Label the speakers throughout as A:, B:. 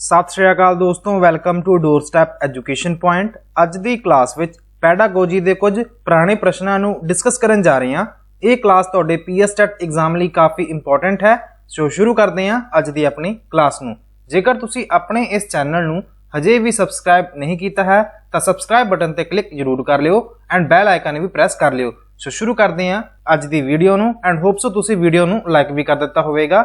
A: ਸਤਿ ਸ਼੍ਰੀ ਅਕਾਲ ਦੋਸਤੋ welcome to door education point ਅੱਜ ਦੀ ਕਲਾਸ ਵਿੱਚ ਪੈਡਾਗੋਜੀ ਦੇ ਕੁਝ ਪੁਰਾਣੇ ਪ੍ਰਸ਼ਨਾਂ ਨੂੰ ਡਿਸਕਸ ਕਰਨ ਜਾ ਰਹੇ ਹਾਂ। ਇਹ ਕਲਾਸ ਤੁਹਾਡੇ ਪੀਐਸ ਐਗਜ਼ਾਮ ਲਈ ਕਾਫੀ ਇੰਪੋਰਟੈਂਟ ਹੈ। ਸੋ ਸ਼ੁਰੂ ਕਰਦੇ ਹਾਂ ਅੱਜ ਦੀ ਆਪਣੀ ਕਲਾਸ ਨੂੰ। ਜੇਕਰ ਤੁਸੀਂ ਆਪਣੇ ਇਸ ਚੈਨਲ ਨੂੰ ਹਜੇ ਵੀ ਸਬਸਕ੍ਰਾਈਬ ਨਹੀਂ ਕੀਤਾ ਹੈ, ਤਾਂ ਸਬਸਕ੍ਰਾਈਬ ਬਟਨ ਤੇ ਕਲਿੱਕ ਜ਼ਰੂਰ ਕਰ ਲਿਓ ਐਂਡ ਬੈਲ ਆਈਕਨ ਵੀ ਪ੍ਰੈਸ ਕਰ ਲਿਓ। ਸੋ ਸ਼ੁਰੂ ਕਰਦੇ ਹਾਂ ਅੱਜ ਦੀ ਵੀਡੀਓ ਨੂੰ ਐਂਡ ਹੋਪ ਤੁਸੀਂ ਵੀਡੀਓ ਨੂੰ ਲਾਈਕ ਵੀ ਕਰ ਦਿੱਤਾ ਹੋਵੇਗਾ।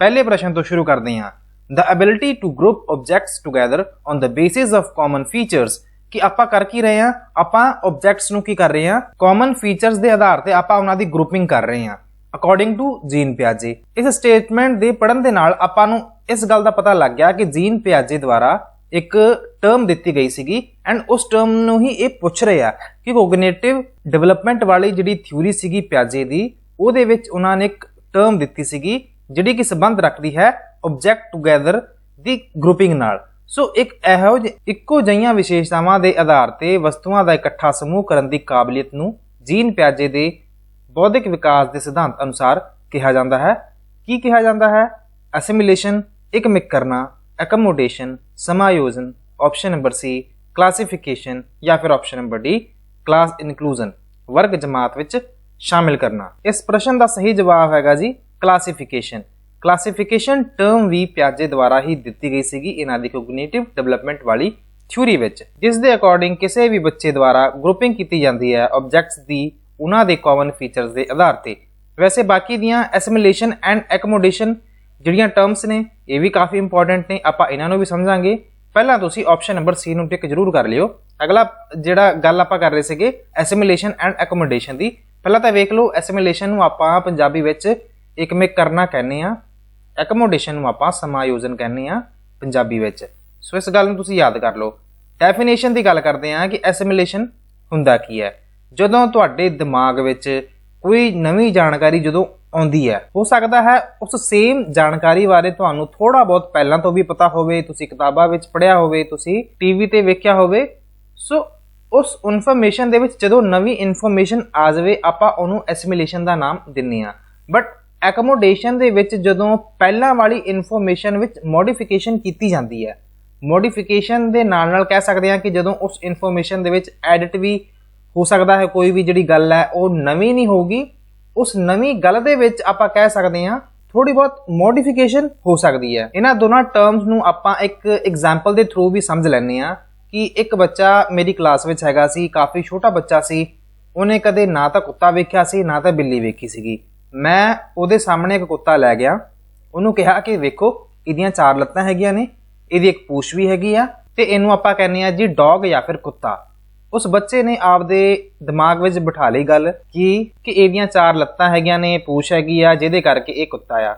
A: ਪਹਿਲੇ ਪ੍ਰਸ਼ਨ ਤੋਂ ਸ਼ੁਰੂ ਕਰਦੇ ਹਾਂ। The ability to group objects together on the basis of common features. ਕਿ ਆਪਾਂ ਕਰ ਕੀ ਰਹੇ ਹਾਂ? ਆਪਾਂ ਆਬਜੈਕਟਸ ਨੂੰ ਕੀ ਕਰ ਰਹੇ ਹਾਂ? ਕਾਮਨ ਫੀਚਰਸ ਦੇ ਆਧਾਰ ਤੇ ਆਪਾਂ ਉਹਨਾਂ ਦੀ ਗਰੁੱਪਿੰਗ ਕਰ ਰਹੇ ਹਾਂ। ਅਕੋਰਡਿੰਗ ਟੂ ਜੀਨ ਪਿਆਜੇ ਇਸ ਸਟੇਟਮੈਂਟ ਦੇ ਪੜਨ ਦੇ ਨਾਲ ਆਪਾਂ ਨੂੰ ਇਸ ਗੱਲ ਦਾ ਪਤਾ ਲੱਗ ਗਿਆ ਕਿ ਜੀਨ ਪਿਆਜੇ ਦੁਆਰਾ ਇੱਕ ਟਰਮ ਦਿੱਤੀ ਗਈ ਸੀਗੀ ਐਂਡ ਉਸ ਟਰਮ ਨੂੰ ਹੀ ਇਹ ਪੁੱਛ ਰਹੇ ਆ ਕਿ ਕੋਗਨੀਟਿਵ ਡਿਵੈਲਪਮੈਂਟ ਵਾਲੀ ਜਿਹੜੀ ਥਿਊਰੀ ਸੀਗੀ ਪਿਆਜੇ ਦੀ, ਉਹਦੇ ਵਿੱਚ ਉਹਨਾਂ ਨੇ ਇੱਕ ਟਰਮ ਦਿੱਤੀ ਸੀਗੀ ਜਿਹੜੀ ਕਿ ਸੰਬੰਧ ਰੱਖਦੀ ਹੈ ਆਬਜੈਕਟ ਟੁਗੇਦਰ ਦੀ ਗਰੁੱਪਿੰਗ ਨਾਲ। ਸੋ ਇੱਕ ਇਹੋ ਇੱਕੋ ਜਿਹੀਆਂ ਵਿਸ਼ੇਸ਼ਤਾਵਾਂ ਦੇ ਆਧਾਰ ਤੇ ਵਸਤੂਆਂ ਦਾ ਇਕੱਠਾ ਸਮੂਹ ਕਰਨ ਦੀ ਕਾਬਲੀਅਤ ਨੂੰ ਜੀਨ ਪਿਆਜੇ ਦੇ ਬੌਧਿਕ ਵਿਕਾਸ ਦੇ ਸਿਧਾਂਤ ਅਨੁਸਾਰ ਕਿਹਾ ਜਾਂਦਾ ਹੈ। ਕੀ ਕਿਹਾ ਜਾਂਦਾ ਹੈ? ਅਸਿਮੀਲੇਸ਼ਨ ਇੱਕ ਕਰਨਾ ਐਕਮੋਡੇਸ਼ਨ ਸਮਾਯੋਜਨ ਆਪਸ਼ਨ ਨੰਬਰ ਸੀ ਕਲਾਸੀਫਿਕੇਸ਼ਨ ਜਾਂ ਫਿਰ option number D class inclusion ਵਰਗ ਜਮਾਤ ਵਿੱਚ ਸ਼ਾਮਿਲ ਕਰਨਾ। ਇਸ ਪ੍ਰਸ਼ਨ ਦਾ ਸਹੀ ਜਵਾਬ ਹੈਗਾ ਜੀ ਕਲਾਸੀਫਿਕੇਸ਼ਨ ਕਲਾਸੀਫਿਕੇਸ਼ਨ ਟਰਮ ਵੀ ਪਿਆਜੇ ਦੁਆਰਾ ਹੀ ਦਿੱਤੀ ਗਈ ਸੀਗੀ ਇਹਨਾਂ ਦੀ ਕੋਗਨੀਟਿਵ ਡਿਵੈਲਪਮੈਂਟ ਵਾਲੀ ਥਿਊਰੀ ਵਿੱਚ ਜਿਸ ਦੇ ਅਕੋਰਡਿੰਗ ਕਿਸੇ ਵੀ ਬੱਚੇ ਦੁਆਰਾ ਗਰੁੱਪਿੰਗ ਕੀਤੀ ਜਾਂਦੀ ਹੈ ਆਬਜੈਕਟਸ ਦੀ ਉਹਨਾਂ ਦੇ ਕਾਮਨ ਫੀਚਰਸ ਦੇ ਆਧਾਰ ਤੇ। ਵੈਸੇ ਬਾਕੀ ਦੀਆਂ ਐਸਿਮੀਲੇਸ਼ਨ ਐਂਡ ਐਕਮੋਡੇਸ਼ਨ ਜਿਹੜੀਆਂ ਟਰਮਸ ਨੇ, ਇਹ ਵੀ ਕਾਫੀ ਇੰਪੋਰਟੈਂਟ ਨੇ, ਆਪਾਂ ਇਹਨਾਂ ਨੂੰ ਵੀ ਸਮਝਾਂਗੇ। ਪਹਿਲਾਂ ਤੁਸੀਂ ਆਪਸ਼ਨ ਨੰਬਰ ਸੀ ਨੂੰ ਟਿਕ ਜ਼ਰੂਰ ਕਰ ਲਿਓ। ਅਗਲਾ ਜਿਹੜਾ ਗੱਲ ਆਪਾਂ ਕਰ ਰਹੇ ਸੀਗੇ ਐਸਿਮੀਲੇਸ਼ਨ ਐਂਡ ਐਕੋਮੋਡੇਸ਼ਨ ਦੀ। ਪਹਿਲਾਂ ਤਾਂ ਵੇਖ ਲਓ ਐਸਿਮੀਲੇਸ਼ਨ ਨੂੰ ਆਪਾਂ ਪੰਜਾਬੀ ਵਿੱਚ ਇੱਕ ਇਕਮਿਕ ਕਰਨਾ ਕਹਿੰਦੇ ਆ ਐਕਮੋਡੇਸ਼ਨ ਨੂੰ ਆਪਾਂ ਸਮਾਯੋਜਨ ਕਹਿੰਦੇ ਆ ਪੰਜਾਬੀ ਵਿੱਚ। ਸੋ ਇਸ ਗੱਲ ਨੂੰ ਤੁਸੀਂ ਯਾਦ ਕਰ ਲਓ। ਡੈਫੀਨੇਸ਼ਨ ਦੀ ਗੱਲ ਕਰਦੇ ਆ ਕਿ ਐਸਿਮੀਲੇਸ਼ਨ ਹੁੰਦਾ ਕੀ ਹੈ। ਜਦੋਂ ਤੁਹਾਡੇ ਦਿਮਾਗ ਵਿੱਚ ਕੋਈ ਨਵੀਂ ਜਾਣਕਾਰੀ ਜਦੋਂ ਆਉਂਦੀ ਹੈ, ਹੋ ਸਕਦਾ ਹੈ ਉਸ ਸੇਮ ਜਾਣਕਾਰੀ ਬਾਰੇ ਤੁਹਾਨੂੰ ਥੋੜਾ ਬਹੁਤ ਪਹਿਲਾਂ ਤੋਂ ਵੀ ਪਤਾ ਹੋਵੇ, ਤੁਸੀਂ ਕਿਤਾਬਾਂ ਵਿੱਚ ਪੜ੍ਹਿਆ ਹੋਵੇ, ਤੁਸੀਂ ਟੀਵੀ ਤੇ ਵੇਖਿਆ ਹੋਵੇ। ਸੋ ਉਸ ਇਨਫੋਰਮੇਸ਼ਨ ਦੇ ਵਿੱਚ ਜਦੋਂ ਨਵੀਂ ਇਨਫੋਰਮੇਸ਼ਨ ਆ ਜਾਵੇ, ਆਪਾਂ ਉਹਨੂੰ ਐਸਿਮੀਲੇਸ਼ਨ ਦਾ ਨਾਮ ਦਿੰਨੇ ਆ ਬਟ ਐਕਮੋਡੇਸ਼ਨ ਦੇ ਵਿੱਚ ਜਦੋਂ ਪਹਿਲਾਂ ਵਾਲੀ ਇਨਫੋਰਮੇਸ਼ਨ ਵਿੱਚ ਮੋਡੀਫਿਕੇਸ਼ਨ ਕੀਤੀ ਜਾਂਦੀ ਹੈ। ਮੋਡੀਫਿਕੇਸ਼ਨ ਦੇ ਨਾਲ ਨਾਲ ਕਹਿ ਸਕਦੇ ਹਾਂ ਕਿ ਜਦੋਂ ਉਸ ਇਨਫੋਰਮੇਸ਼ਨ ਦੇ ਵਿੱਚ ਐਡਿਟ ਵੀ ਹੋ ਸਕਦਾ ਹੈ, ਕੋਈ ਵੀ ਜਿਹੜੀ ਗੱਲ ਹੈ, ਉਹ ਨਵੀਂ ਨਹੀਂ ਹੋਊਗੀ। ਉਸ ਨਵੀਂ ਗੱਲ ਦੇ ਵਿੱਚ ਆਪਾਂ ਕਹਿ ਸਕਦੇ ਹਾਂ ਥੋੜੀ ਬਹੁਤ ਮੋਡੀਫਿਕੇਸ਼ਨ ਹੋ ਸਕਦੀ ਹੈ। ਇਹਨਾਂ ਦੋਨਾਂ ਟਰਮਸ ਨੂੰ ਆਪਾਂ ਇੱਕ ਐਗਜ਼ਾਮਪਲ ਦੇ ਥਰੂ ਵੀ ਸਮਝ ਲੈਂਦੇ ਆ ਕਿ ਇੱਕ ਬੱਚਾ ਮੇਰੀ ਕਲਾਸ ਵਿੱਚ ਹੈਗਾ ਸੀ, ਕਾਫੀ ਛੋਟਾ ਬੱਚਾ ਸੀ, ਉਹਨੇ ਕਦੇ ਨਾ ਤਾਂ ਕੁੱਤਾ ਵੇਖਿਆ ਸੀ, ਨਾ ਤਾਂ ਬਿੱਲੀ ਵੇਖੀ ਸੀਗੀ। ਮੈਂ ਉਹਦੇ ਸਾਹਮਣੇ ਇੱਕ ਕੁੱਤਾ ਲੈ ਗਿਆ। ਉਹਨੂੰ ਕਿਹਾ ਕਿ ਵੇਖੋ, ਇਹਦੀਆਂ ਚਾਰ ਲੱਤਾਂ ਹੈਗੀਆਂ ਨੇ, ਇਹਦੀ ਇੱਕ ਪੂਛ ਵੀ ਹੈਗੀ ਆ ਤੇ ਇਹਨੂੰ ਆਪਾਂ ਕਹਿੰਦੇ ਆ ਜੀ ਡੌਗ ਜਾਂ ਫਿਰ ਕੁੱਤਾ। ਉਸ ਬੱਚੇ ਨੇ ਆਪਦੇ ਦਿਮਾਗ ਵਿੱਚ ਬਿਠਾ ਲਈ ਗੱਲ ਕਿ ਕਿ ਇਹਦੀਆਂ ਚਾਰ ਲੱਤਾਂ ਹੈਗੀਆਂ ਨੇ, ਪੂਛ ਹੈਗੀ ਆ, ਜਿਹਦੇ ਕਰਕੇ ਇਹ ਕੁੱਤਾ ਆ।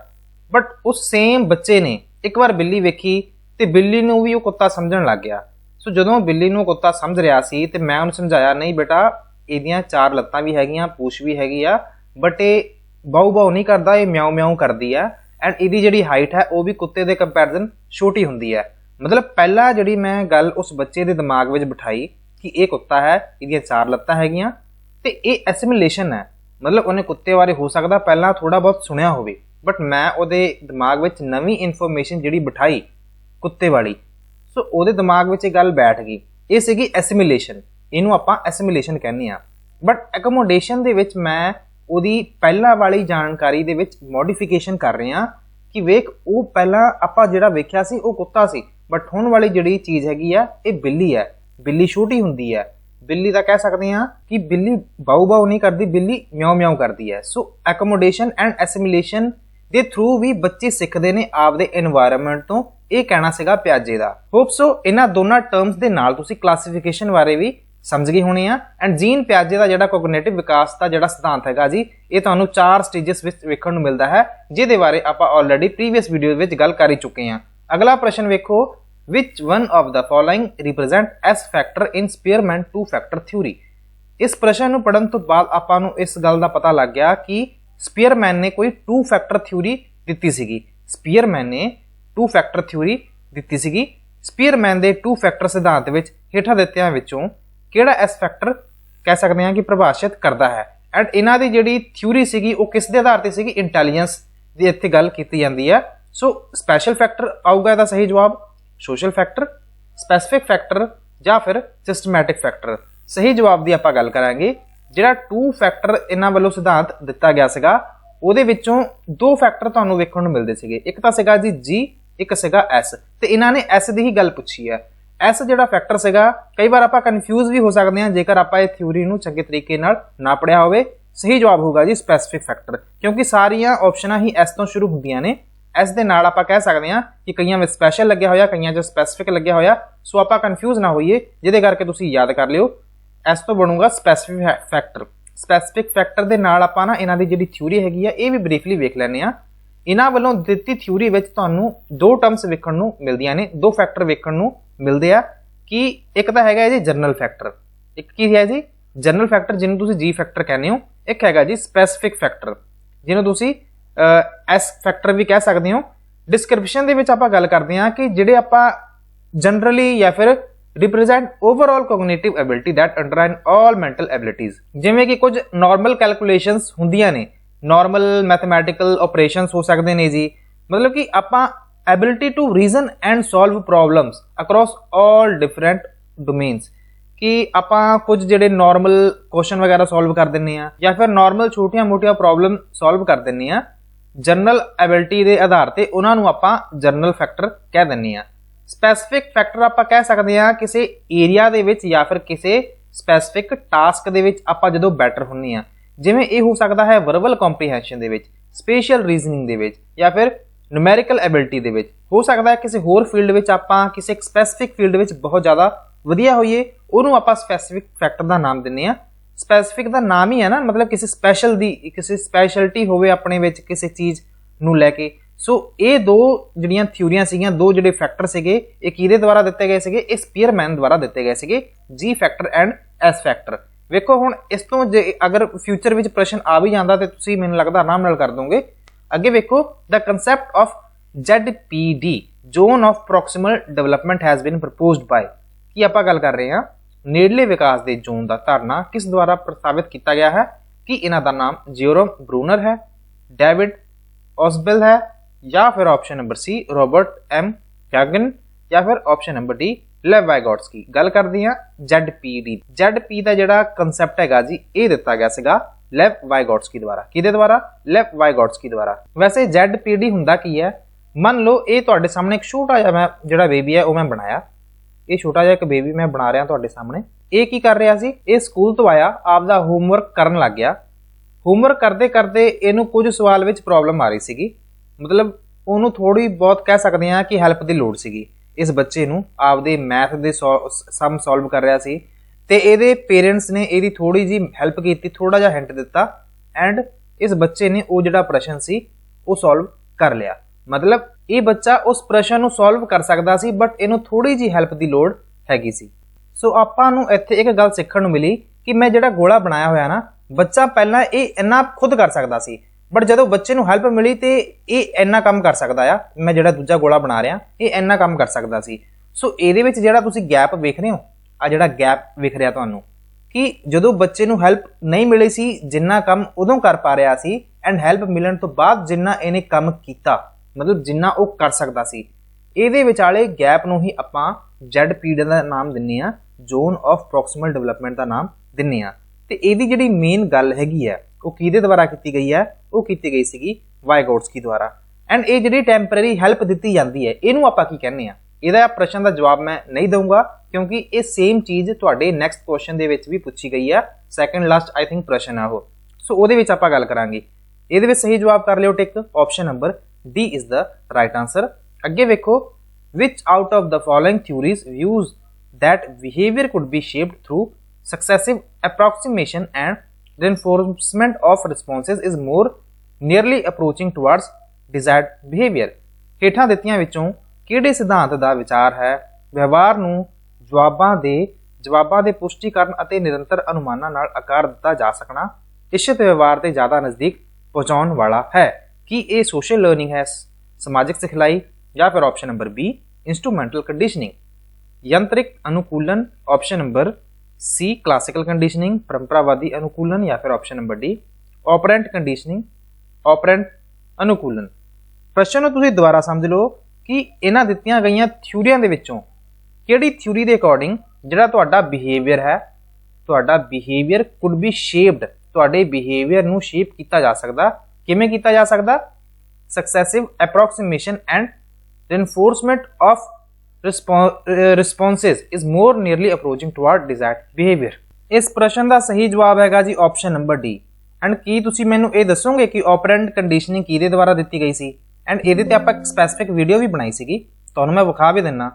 A: ਬਟ ਉਸ ਸੇਮ ਬੱਚੇ ਨੇ ਇੱਕ ਵਾਰ ਬਿੱਲੀ ਵੇਖੀ ਤੇ ਬਿੱਲੀ ਨੂੰ ਵੀ ਉਹ ਕੁੱਤਾ ਸਮਝਣ ਲੱਗ ਗਿਆ। ਸੋ ਜਦੋਂ ਬਿੱਲੀ ਨੂੰ ਕੁੱਤਾ ਸਮਝ ਰਿਹਾ ਸੀ ਤੇ ਮੈਂ ਉਹਨੂੰ ਸਮਝਾਇਆ, ਨਹੀਂ ਬੇਟਾ, ਇਹਦੀਆਂ ਚਾਰ ਲੱਤਾਂ ਵੀ ਹੈਗੀਆਂ, ਪੂਛ ਵੀ ਹੈਗੀ ਆ ਬਟ ਇਹ ਬਾਉ ਬਾਉ ਨਹੀਂ ਕਰਦਾ, ਇਹ ਮਿਆਉ ਮਿਆਉ ਕਰਦੀ ਹੈ ਐਂਡ ਇਹਦੀ ਜਿਹੜੀ ਹਾਈਟ ਹੈ, ਉਹ ਵੀ ਕੁੱਤੇ ਦੇ ਕੰਪੈਰੀਜ਼ਨ ਛੋਟੀ ਹੁੰਦੀ ਹੈ। ਮਤਲਬ ਪਹਿਲਾਂ ਜਿਹੜੀ ਮੈਂ ਗੱਲ ਉਸ ਬੱਚੇ ਦੇ ਦਿਮਾਗ ਵਿੱਚ ਬਿਠਾਈ ਕਿ ਇਹ ਕੁੱਤਾ ਹੈ, ਇਹਦੀਆਂ ਚਾਰ ਲੱਤਾਂ ਹੈਗੀਆਂ ਤੇ ਇਹ ਐਸਿਮਿਲੇਸ਼ਨ ਹੈ। ਮਤਲਬ ਉਹਨੇ ਕੁੱਤੇ ਬਾਰੇ ਹੋ ਸਕਦਾ ਪਹਿਲਾਂ ਥੋੜਾ ਬਹੁਤ ਸੁਣਿਆ ਹੋਵੇ ਬਟ ਮੈਂ ਉਹਦੇ ਦਿਮਾਗ ਵਿੱਚ ਨਵੀਂ ਇਨਫੋਰਮੇਸ਼ਨ ਜਿਹੜੀ ਬਿਠਾਈ ਕੁੱਤੇ ਵਾਲੀ। ਸੋ ਉਹਦੇ ਦਿਮਾਗ ਵਿੱਚ ਇਹ ਗੱਲ ਬੈਠ ਗਈ। ਇਹ ਸੀਗੀ ਐਸਿਮੀਲੇਸ਼ਨ ਇਹਨੂੰ ਆਪਾਂ ਐਸਿਮੀਲੇਸ਼ਨ ਕਹਿੰਦੇ ਆ ਬਟ ਐਕਮੋਡੇਸ਼ਨ ਦੇ ਵਿੱਚ ਮੈਂ ਉਹਦੀ ਪਹਿਲਾਂ ਵਾਲੀ ਜਾਣਕਾਰੀ ਦੇ ਵਿੱਚ ਮੋਡੀਫਿਕੇਸ਼ਨ ਕਰ ਰਹੇ ਆ ਕਿ ਵੇਖ, ਉਹ ਪਹਿਲਾਂ ਆਪਾਂ ਜਿਹੜਾ ਵੇਖਿਆ ਸੀ, ਉਹ ਕੁੱਤਾ ਸੀ। ਬਟ ਹੁਣ ਵਾਲੀ ਜਿਹੜੀ ਚੀਜ਼ ਹੈਗੀ ਆ, ਇਹ ਬਿੱਲੀ ਹੈ। ਬਿੱਲੀ ਛੋਟੀ ਹੁੰਦੀ ਹੈ। ਬਿੱਲੀ ਦਾ ਕਹਿ ਸਕਦੇ ਆ ਕਿ ਬਿੱਲੀ ਬਾਉ ਬਾਉ ਨਹੀਂ ਕਰਦੀ, ਬਿੱਲੀ ਮਿਆਉ ਮਿਆਉ ਕਰਦੀ ਹੈ। ਸੋ ਐਕੋਮੋਡੇਸ਼ਨ ਐਂਡ ਐਸਿਮਿਲੇਸ਼ਨ ਦੇ ਥਰੂ ਵੀ ਬੱਚੇ ਸਿੱਖਦੇ ਨੇ ਆਪਦੇ এনवायरमेंट ਤੋਂ। ਇਹ ਕਹਿਣਾ ਸੀਗਾ ਪਿਆਜੇ ਦਾ। ਹੋਪ ਸੋ ਇਹਨਾਂ ਦੋਨਾਂ ਟਰਮਸ ਦੇ ਨਾਲ ਤੁਸੀਂ ਕਲਾਸੀਫਿਕੇਸ਼ਨ ਬਾਰੇ ਵੀ ਸਮਝ ਗਏ ਹੋਣੀ ਆ? ਐਂਡ ਜੀਨ ਪਿਆਜੇ ਦਾ ਜਿਹੜਾ ਕੋਗਨੀਟਿਵ ਵਿਕਾਸ ਦਾ ਜਿਹੜਾ ਸਿਧਾਂਤ ਹੈਗਾ ਜੀ, ਇਹ ਤੁਹਾਨੂੰ ਚਾਰ ਸਟੇजेस ਵਿੱਚ ਵੇਖਣ ਨੂੰ ਮਿਲਦਾ ਹੈ, ਜਿਹਦੇ ਬਾਰੇ ਆਪਾਂ ਆਲਰੇਡੀ ਪ੍ਰੀਵੀਅਸ ਵੀਡੀਓ ਵਿੱਚ ਗੱਲ ਕਰ ਹੀ ਚੁੱਕੇ ਹਾਂ। ਅਗਲਾ ਪ੍ਰਸ਼ਨ ਵੇਖੋ, which one of the following represent as factor in Spearman two factor theory? ਇਸ ਪ੍ਰਸ਼ਨ ਨੂੰ ਪੜਨ ਤੋਂ ਬਾਅਦ ਆਪਾਂ ਨੂੰ ਇਸ ਗੱਲ ਦਾ ਪਤਾ ਲੱਗ ਗਿਆ ਕਿ ਸਪੀਅਰਮੈਨ ਨੇ ਕੋਈ ਟੂ ਫੈਕਟਰ ਥਿਊਰੀ ਦਿੱਤੀ ਸੀਗੀ। ਸਪੀਅਰਮੈਨ ਨੇ ਟੂ ਫੈਕਟਰ ਥਿਊਰੀ ਦਿੱਤੀ ਸੀਗੀ। ਸਪੀਅਰਮੈਨ ਦੇ ਟੂ ਫੈਕਟਰ ਸਿਧਾਂਤ ਵਿੱਚ ਹੇਠਾਂ ਦਿੱਤਿਆਂ ਵਿੱਚੋਂ ਕਿਹੜਾ ਐਸ ਫੈਕਟਰ ਕਹਿ ਸਕਦੇ ਹਾਂ ਕਿ ਪ੍ਰਭਾਸ਼ਿਤ ਕਰਦਾ ਹੈ? ਐਂਡ ਇਹਨਾਂ ਦੀ ਜਿਹੜੀ ਥਿਊਰੀ ਸੀਗੀ, ਉਹ ਕਿਸ ਦੇ ਆਧਾਰ ਤੇ ਸੀਗੀ? ਇੰਟੈਲੀਜੈਂਸ ਦੀ ਇੱਥੇ ਗੱਲ ਕੀਤੀ ਜਾਂਦੀ ਹੈ। ਸੋ ਸਪੈਸ਼ਲ ਫੈਕਟਰ ਆਊਗਾ ਇਹਦਾ ਸਹੀ ਜਵਾਬ? ਸੋਸ਼ਲ ਫੈਕਟਰ ਸਪੈਸਿਫਿਕ ਫੈਕਟਰ ਜਾਂ ਫਿਰ ਸਿਸਟਮੈਟਿਕ ਫੈਕਟਰ ਸਹੀ ਜਵਾਬ ਦੀ ਆਪਾਂ ਗੱਲ ਕਰਾਂਗੇ। ਜਿਹੜਾ ਟੂ ਫੈਕਟਰ ਇਹਨਾਂ ਵੱਲੋਂ ਸਿਧਾਂਤ ਦਿੱਤਾ ਗਿਆ ਸੀਗਾ, ਉਹਦੇ ਵਿੱਚੋਂ ਦੋ ਫੈਕਟਰ ਤੁਹਾਨੂੰ ਵੇਖਣ ਨੂੰ ਮਿਲਦੇ ਸੀਗੇ। ਇੱਕ ਤਾਂ ਸੀਗਾ ਜੀ ਜੀ ਇੱਕ ਸੀਗਾ ਐਸ ਤੇ ਇਹਨਾਂ ਨੇ ਐਸ ਦੀ ਹੀ ਗੱਲ ਪੁੱਛੀ ਹੈ। S ਜਿਹੜਾ ਫੈਕਟਰ ਸੀਗਾ, ਕਈ ਵਾਰ ਆਪਾਂ ਕਨਫਿਊਜ਼ ਵੀ ਹੋ ਸਕਦੇ ਹਾਂ, ਜੇਕਰ ਆਪਾਂ ਇਹ ਥਿਊਰੀ ਨੂੰ ਚੰਗੇ ਤਰੀਕੇ ਨਾਲ ਨਾ ਪੜਿਆ ਹੋਵੇ, ਸਹੀ ਜਵਾਬ ਹੋਊਗਾ ਜੀ ਸਪੈਸਿਫਿਕ ਫੈਕਟਰ ਕਿਉਂਕਿ ਸਾਰੀਆਂ ਆਪਸ਼ਨਾਂ ਹੀ S ਤੋਂ ਸ਼ੁਰੂ ਹੁੰਦੀਆਂ ਨੇ। S ਦੇ ਨਾਲ ਆਪਾਂ ਕਹਿ ਸਕਦੇ ਹਾਂ ਕਿ ਕਈਆਂ ਵਿੱਚ ਸਪੈਸ਼ਲ ਲੱਗਿਆ ਹੋਇਆ, ਕਈਆਂ 'ਚ ਸਪੈਸਿਫਿਕ ਲੱਗਿਆ ਹੋਇਆ, ਸੋ ਆਪਾਂ ਕਨਫਿਊਜ਼ ਨਾ ਹੋਈਏ, ਜਿਹਦੇ ਕਰਕੇ ਤੁਸੀਂ ਯਾਦ ਕਰ ਲਿਓ, S ਤੋਂ ਬਣੂਗਾ ਸਪੈਸਿਫਿਕ ਫੈਕਟਰ ਸਪੈਸਿਫਿਕ ਫੈਕਟਰ ਦੇ ਨਾਲ ਆਪਾਂ ਨਾ ਇਹਨਾਂ ਦੀ ਜਿਹੜੀ ਥਿਊਰੀ ਹੈਗੀ ਆ, ਇਹ ਵੀ ਬਰੀਫਲੀ ਵੇਖ ਲੈਂਦੇ ਆ ਇਹਨਾਂ ਵੱਲੋਂ ਦਿੱਤੀ ਥਿਊਰੀ ਵਿੱਚ ਤੁਹਾਨੂੰ ਦੋ ਟਰਮਸ ਵੇਖਣ ਨੂੰ ਮਿਲਦੀਆਂ ਨੇ, ਦੋ ਫੈਕਟਰ ਵੇਖਣ ਨੂੰ। ਮਿਲਦੇ ਆ ਕਿ ਇੱਕ ਤਾਂ ਹੈਗਾ ਜੀ ਜਨਰਲ ਫੈਕਟਰ ਇੱਕ ਕੀ ਹੈ ਜੀ? ਜਨਰਲ ਫੈਕਟਰ ਜਿਹਨੂੰ ਤੁਸੀਂ ਜੀ ਫੈਕਟਰ ਕਹਿੰਦੇ ਹੋ, ਇੱਕ ਹੈਗਾ ਜੀ ਸਪੈਸਿਫਿਕ ਫੈਕਟਰ ਜਿਹਨੂੰ ਤੁਸੀਂ ਐਸ ਫੈਕਟਰ ਵੀ ਕਹਿ ਸਕਦੇ ਹੋ। ਡਿਸਕ੍ਰਿਪਸ਼ਨ ਦੇ ਵਿੱਚ ਆਪਾਂ ਗੱਲ ਕਰਦੇ ਹਾਂ ਕਿ ਜਿਹੜੇ ਆਪਾਂ ਜਨਰਲੀ ਜਾਂ ਫਿਰ represent overall cognitive ability that underline all mental abilities ਜਿਵੇਂ ਕਿ ਕੁਝ ਨਾਰਮਲ ਕੈਲਕੂਲੇਸ਼ਨਸ ਹੁੰਦੀਆਂ ਨੇ। ਨਾਰਮਲ ਮੈਥਮੈਟੀਕਲ ਆਪਰੇਸ਼ਨਸ ਹੋ ਸਕਦੇ ਨੇ ਜੀ। ਮਤਲਬ ਕਿ ਆਪਾਂ ability to reason and solve problems across all different domains. ਕਿ ਆਪਾਂ ਕੁਝ ਜਿਹੜੇ ਨਾਰਮਲ ਕੁਐਸਚਨ ਵਗੈਰਾ ਸੋਲਵ ਕਰ ਦਿੰਨੇ ਆ ਜਾਂ ਫਿਰ ਨਾਰਮਲ ਛੋਟੀਆਂ-ਮੋਟੀਆਂ ਪ੍ਰੋਬਲਮ ਸੋਲਵ ਕਰ ਦਿੰਨੇ ਆ ਜਨਰਲ ਐਬਿਲਿਟੀ ਦੇ ਆਧਾਰ ਤੇ ਉਹਨਾਂ ਨੂੰ ਆਪਾਂ ਜਨਰਲ ਫੈਕਟਰ ਕਹਿ ਦਿੰਨੇ ਆ ਸਪੈਸੀਫਿਕ ਫੈਕਟਰ ਆਪਾਂ ਕਹਿ ਸਕਦੇ ਆ ਕਿਸੇ ਏਰੀਆ ਦੇ ਵਿੱਚ ਜਾਂ ਫਿਰ ਕਿਸੇ ਸਪੈਸੀਫਿਕ ਟਾਸਕ ਦੇ ਵਿੱਚ ਆਪਾਂ ਜਦੋਂ ਬੈਟਰ ਹੁੰਨੇ ਆ ਜਿਵੇਂ ਇਹ ਹੋ ਸਕਦਾ ਹੈ ਵਰਬਲ ਕੰਪਰੀਹੈਂਸ਼ਨ ਦੇ ਵਿੱਚ ਸਪੇਸ਼ੀਅਲ ਰੀਜ਼ਨਿੰਗ ਦੇ ਵਿੱਚ ਜਾਂ ਫਿਰ ਨੂਮੈਰੀਕਲ ਐਬਿਲਿਟੀ ਦੇ ਵਿੱਚ। ਹੋ ਸਕਦਾ ਹੈ ਕਿਸੇ ਹੋਰ ਫੀਲਡ ਵਿੱਚ ਆਪਾਂ ਕਿਸੇ ਇੱਕ ਸਪੈਸਿਫਿਕ ਫੀਲਡ ਵਿੱਚ ਬਹੁਤ ਜ਼ਿਆਦਾ ਵਧੀਆ ਹੋਈਏ, ਉਹਨੂੰ ਆਪਾਂ ਸਪੈਸਿਫਿਕ ਫੈਕਟਰ ਦਾ ਨਾਮ ਦਿੰਨੇ ਆ ਸਪੈਸਿਫਿਕ ਦਾ ਨਾਮ ਹੀ ਹੈ ਨਾ, ਮਤਲਬ ਕਿਸੇ ਸਪੈਸ਼ਲ ਦੀ, ਕਿਸੇ ਸਪੈਸ਼ਲਟੀ ਹੋਵੇ ਆਪਣੇ ਵਿੱਚ ਕਿਸੇ ਚੀਜ਼ ਨੂੰ ਲੈ ਕੇ। ਸੋ ਇਹ ਦੋ ਜਿਹੜੀਆਂ ਥਿਊਰੀਆਂ ਸੀਗੀਆਂ, ਦੋ ਜਿਹੜੇ ਫੈਕਟਰ ਸੀਗੇ, ਇਹ ਕਿਹਦੇ ਦੁਆਰਾ ਦਿੱਤੇ ਗਏ ਸੀਗੇ? ਇਹ ਸਪੀਅਰਮੈਨ ਦੁਆਰਾ ਦਿੱਤੇ ਗਏ ਸੀਗੇ ਜੀ ਫੈਕਟਰ ਐਂਡ ਐਸ ਫੈਕਟਰ ਵੇਖੋ ਹੁਣ, ਇਸ ਤੋਂ ਜੇ ਅਗਰ ਫਿਊਚਰ ਵਿੱਚ ਪ੍ਰਸ਼ਨ ਆ ਵੀ ਜਾਂਦਾ ਤੇ ਤੁਸੀਂ ਮੈਨੂੰ ਲੱਗਦਾ ਆਰਾਮ ਨਾਲ ਕਰ ਦੋਗੇ। ਅੱਗੇ ਵੇਖੋ the concept of ZPD zone of proximal development has been proposed by ਕੀ ਆਪਾਂ ਗੱਲ ਕਰ ਰਹੇ ਹਾਂ? ਨੇੜਲੇ ਵਿਕਾਸ ਦੇ ਜ਼ੋਨ ਦਾ ਧਾਰਨਾ ਕਿਸ ਦੁਆਰਾ ਪ੍ਰਸਤਾਵਿਤ ਕੀਤਾ ਗਿਆ ਹੈ? ਕਿ ਇਹਨਾਂ ਦਾ ਨਾਮ ਜਿਓਰਮ ਬਰੂਨਰ ਹੈ ਡੇਵਿਡ ਔਸਬੈਲ ਹੈ, ਜਾਂ ਫਿਰ option number C Robert M Kagan ਜਾਂ ਫਿਰ option number D Lev Vygotsky ਗੱਲ ਕਰਦੇ ਹਾਂ ZPD ZP ਦਾ। ਜਿਹੜਾ ਕਨਸੈਪਟ ਹੈਗਾ ਜੀ, ਇਹ ਦਿੱਤਾ ਗਿਆ ਸੀਗਾ ਲੈਵ ਵਾਈਗੋਟਸਕੀ ਦੁਆਰਾ ਕਿਹਦੇ ਦੁਆਰਾ ਲੈਵ ਵਾਈਗੋਟਸਕੀ ਦੁਆਰਾ ਵੈਸੇ ZPD ਹੁੰਦਾ ਕੀ ਹੈ? ਮੰਨ ਲਓ ਇਹ ਤੁਹਾਡੇ ਸਾਹਮਣੇ ਇੱਕ ਛੋਟਾ ਜਿਹਾ ਮੈਂ ਜਿਹੜਾ ਬੇਬੀ ਹੈ, ਉਹ ਮੈਂ ਬਣਾਇਆ। ਇਹ ਛੋਟਾ ਜਿਹਾ ਇੱਕ ਬੇਬੀ ਮੈਂ ਬਣਾ ਰਿਹਾ ਤੁਹਾਡੇ ਸਾਹਮਣੇ। ਇਹ ਕੀ ਕਰ ਰਿਹਾ ਸੀ? ਇਹ ਸਕੂਲ ਤੋਂ ਆਇਆ, ਆਪਦਾ ਹੋਮਵਰਕ ਕਰਨ ਲੱਗ ਗਿਆ। ਹੋਮਵਰਕ ਕਰਦੇ ਕਰਦੇ ਇਹਨੂੰ ਕੁਝ ਸਵਾਲ ਵਿੱਚ ਪ੍ਰੋਬਲਮ ਆ ਰਹੀ ਸੀਗੀ। ਮਤਲਬ ਉਹਨੂੰ ਥੋੜੀ ਬਹੁਤ ਕਹਿ ਸਕਦੇ ਹਾਂ ਕਿ ਹੈਲਪ ਦੀ ਲੋੜ ਸੀਗੀ। ਇਸ ਬੱਚੇ ਨੂੰ ਆਪਦੇ ਮੈਥ ਦੇ ਸਮ ਸੋਲਵ ਕਰ ਰਿਹਾ ਸੀ। ਤੇ ਇਹਦੇ ਪੇਰੈਂਟਸ ਨੇ ਇਹਦੀ ਥੋੜੀ ਜੀ ਹੈਲਪ ਕੀਤੀ ਥੋੜਾ ਜਿਹਾ ਹਿੰਟ ਦਿੱਤਾ ਐਂਡ ਇਸ ਬੱਚੇ ਨੇ ਉਹ ਜਿਹੜਾ ਪ੍ਰਸ਼ਨ ਸੀ, ਉਹ ਸੋਲਵ ਕਰ ਲਿਆ। ਮਤਲਬ ਇਹ ਬੱਚਾ ਉਸ ਪ੍ਰਸ਼ਨ ਨੂੰ ਸੋਲਵ ਕਰ ਸਕਦਾ ਸੀ ਬਟ ਇਹਨੂੰ ਥੋੜੀ ਜੀ ਹੈਲਪ ਦੀ ਲੋੜ ਹੈਗੀ ਸੀ। ਸੋ ਆਪਾਂ ਨੂੰ ਇੱਥੇ ਇੱਕ ਗੱਲ ਸਿੱਖਣ ਨੂੰ ਮਿਲੀ ਕਿ ਮੈਂ ਜਿਹੜਾ ਗੋਲਾ ਬਣਾਇਆ ਹੋਇਆ ਨਾ, ਬੱਚਾ ਪਹਿਲਾਂ ਇਹ ਇੰਨਾ ਖੁਦ ਕਰ ਸਕਦਾ ਸੀ ਬਟ ਜਦੋਂ ਬੱਚੇ ਨੂੰ ਹੈਲਪ ਮਿਲੀ ਤੇ ਇਹ ਇੰਨਾ ਕੰਮ ਕਰ ਸਕਦਾ ਆ, ਮੈਂ ਜਿਹੜਾ ਦੂਜਾ ਗੋਲਾ ਬਣਾ ਰਿਹਾ, ਇਹ ਇੰਨਾ ਕੰਮ ਕਰ ਸਕਦਾ ਸੀ। ਸੋ ਇਹਦੇ ਵਿੱਚ ਜਿਹੜਾ ਤੁਸੀਂ ਗੈਪ ਵੇਖ ਰਹੇ ਹੋ ਆ ਜਿਹੜਾ ਗੈਪ ਵਿਖ ਰਿਹਾ ਤੁਹਾਨੂੰ, ਕਿ ਜਦੋਂ ਬੱਚੇ ਨੂੰ ਹੈਲਪ ਨਹੀਂ ਮਿਲੀ ਸੀ, ਜਿੰਨਾ ਕੰਮ ਉਦੋਂ ਕਰ ਪਾ ਰਿਹਾ ਸੀ ਐਂਡ ਹੈਲਪ ਮਿਲਣ ਤੋਂ ਬਾਅਦ ਜਿੰਨਾ ਇਹਨੇ ਕੰਮ ਕੀਤਾ, ਮਤਲਬ ਜਿੰਨਾ ਉਹ ਕਰ ਸਕਦਾ ਸੀ, ਇਹਦੇ ਵਿਚਾਲੇ ਗੈਪ ਨੂੰ ਹੀ ਆਪਾਂ ZPD ਦਾ ਨਾਮ ਦਿੰਨੇ ਆ ਜ਼ੋਨ ਆਫ ਪ੍ਰੋਕਸੀਮਲ ਡਿਵੈਲਪਮੈਂਟ ਦਾ ਨਾਮ ਦਿੰਨੇ ਆ। ਤੇ ਇਹਦੀ ਜਿਹੜੀ ਮੇਨ ਗੱਲ ਹੈਗੀ ਆ, ਉਹ ਕਿਹਦੇ ਦੁਆਰਾ ਕੀਤੀ ਗਈ ਹੈ ਉਹ ਕੀਤੀ ਗਈ ਸੀਗੀ ਵਾਈਗੋਟਸਕੀ ਦੁਆਰਾ। ਐਂਡ ਇਹ ਜਿਹੜੀ ਟੈਂਪਰੇਰੀ ਹੈਲਪ ਦਿੱਤੀ ਜਾਂਦੀ ਹੈ, ਇਹਨੂੰ ਆਪਾਂ ਕੀ ਕਹਿੰਦੇ ਆ? ਇਹਦਾ ਪ੍ਰਸ਼ਨ ਦਾ ਜਵਾਬ ਮੈਂ ਨਹੀਂ ਦਊਂਗਾ ਕਿਉਂਕਿ ਇਹ ਸੇਮ ਚੀਜ਼ ਤੁਹਾਡੇ ਨੈਕਸਟ ਕੁਐਸਚਨ ਦੇ ਵਿੱਚ ਵੀ ਪੁੱਛੀ ਗਈ ਆ ਸੈਕੰਡ ਲਾਸਟ ਆਈ ਥਿੰਕ ਪ੍ਰਸ਼ਨ ਆ ਉਹ ਸੋ ਉਹਦੇ ਵਿੱਚ ਆਪਾਂ ਗੱਲ ਕਰਾਂਗੇ ਇਹਦੇ ਵਿੱਚ ਸਹੀ ਜਵਾਬ ਕਰ ਲਿਓ tick option number D is the right answer ਅੱਗੇ ਵੇਖੋ which out of the following theories views that behavior could be shaped through successive approximation and reinforcement of responses is more nearly approaching towards desired behavior ਹੇਠਾਂ ਦਿੱਤੀਆਂ ਵਿੱਚੋਂ ਕਿਹੜੇ ਸਿਧਾਂਤ ਦਾ ਵਿਚਾਰ ਹੈ ਵਿਵਹਾਰ ਨੂੰ ਜਵਾਬਾਂ ਦੇ ਜਵਾਬਾਂ ਦੇ ਪੁਸ਼ਟੀਕਰਨ ਅਤੇ ਨਿਰੰਤਰ ਅਨੁਮਾਨਾਂ ਨਾਲ ਆਕਾਰ ਦਿੱਤਾ ਜਾ ਸਕਣਾ ਇਸ਼ਤ ਵਿਵਹਾਰ ਤੇ ਜ਼ਿਆਦਾ ਨਜ਼ਦੀਕ ਪਹੁੰਚਾਉਣ ਵਾਲਾ ਹੈ। ਕੀ ਇਹ ਸੋਸ਼ਲ ਲਰਨਿੰਗ ਹੈ? ਸਮਾਜਿਕ ਸਿਖਲਾਈ ਜਾਂ ਫਿਰ option number B instrumental conditioning ਯੰਤਰਿਕ ਅਨੁਕੂਲਨ option number C classical conditioning ਪਰੰਪਰਾਵਾਦੀ ਅਨੁਕੂਲਨ ਜਾਂ ਫਿਰ option number D operant conditioning operant ਅਨੁਕੂਲਨ। ਪ੍ਰਸ਼ਨ ਨੂੰ ਤੁਸੀਂ ਦੁਬਾਰਾ ਸਮਝ ਲਓ ਕਿ ਇਹਨਾਂ ਦਿੱਤੀਆਂ ਗਈਆਂ ਥਿਊਰੀਆਂ ਦੇ ਵਿੱਚੋਂ ਕਿਹੜੀ ਥਿਊਰੀ ਦੇ ਅਕੋਰਡਿੰਗ ਜਿਹੜਾ ਤੁਹਾਡਾ ਬਿਹੇਵੀਅਰ ਹੈ, ਤੁਹਾਡਾ ਬਿਹੇਵੀਅਰ ਕੁਡ ਬੀ ਸ਼ੇਪਡ ਤੁਹਾਡੇ ਬਿਹੇਵੀਅਰ ਨੂੰ ਸ਼ੇਪ ਕੀਤਾ ਜਾ ਸਕਦਾ। ਕਿਵੇਂ ਕੀਤਾ ਜਾ ਸਕਦਾ? Successive approximation and reinforcement of respo- responses is more nearly approaching toward desired behavior. ਇਸ ਪ੍ਰਸ਼ਨ ਦਾ ਸਹੀ ਜਵਾਬ ਹੈਗਾ ਜੀ ਆਪਸ਼ਨ ਨੰਬਰ ਡੀ ਐਂਡ ਕੀ ਤੁਸੀਂ ਮੈਨੂੰ ਇਹ ਦੱਸੋਗੇ ਕਿ ਆਪਰੈਂਟ ਕੰਡੀਸ਼ਨਿੰਗ ਕਿਹਦੇ ਦੁਆਰਾ ਦਿੱਤੀ ਗਈ ਸੀ? ਐਂਡ ਇਹਦੇ ਤੇ ਆਪਾਂ ਇੱਕ ਸਪੈਸੀਫਿਕ ਵੀਡੀਓ ਵੀ ਬਣਾਈ ਸੀਗੀ। ਤੁਹਾਨੂੰ ਮੈਂ ਵਿਖਾ ਵੀ ਦਿੰਨਾ।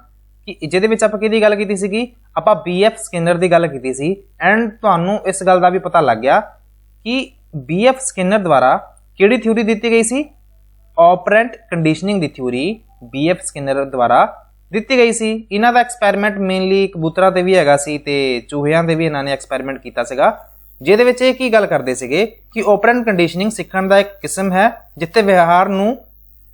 A: ਕਿ ਜਿਹਦੇ ਵਿੱਚ ਆਪਾਂ ਕਿਹਦੀ ਗੱਲ ਕੀਤੀ ਸੀਗੀ? ਆਪਾਂ ਬੀਐਫ ਸਕਿਨਰ ਦੀ ਗੱਲ ਕੀਤੀ ਸੀ। ਐਂਡ ਤੁਹਾਨੂੰ ਇਸ ਗੱਲ ਦਾ ਵੀ ਪਤਾ ਲੱਗ ਗਿਆ ਕਿ ਬੀਐਫ ਸਕਿਨਰ ਦੁਆਰਾ ਕਿਹੜੀ ਥਿਊਰੀ ਦਿੱਤੀ ਗਈ ਸੀ? ਆਪਰੈਂਟ ਕੰਡੀਸ਼ਨਿੰਗ ਦੀ ਥਿਊਰੀ ਬੀਐਫ ਸਕਿਨਰ ਦੁਆਰਾ ਦਿੱਤੀ ਗਈ ਸੀ। ਇਹਨਾਂ ਦਾ ਐਕਸਪੈਰੀਮੈਂਟ ਮੇਨਲੀ ਕਬੂਤਰਾਂ ਤੇ ਵੀ ਹੈਗਾ ਸੀ ਤੇ ਚੂਹਿਆਂ ਤੇ ਵੀ ਇਹਨਾਂ ਨੇ ਐਕਸਪੈਰੀਮੈਂਟ ਕੀਤਾ ਸੀਗਾ। ਜਿਹਦੇ ਵਿੱਚ ਇਹ ਕੀ ਗੱਲ ਕਰਦੇ ਸੀਗੇ ਕਿ ਆਪਰੈਂਟ ਕੰਡੀਸ਼ਨਿੰਗ ਸਿੱਖਣ ਦਾ ਇੱਕ ਕਿਸਮ ਹੈ ਜਿੱਥੇ ਵਿਹਾਰ ਨੂੰ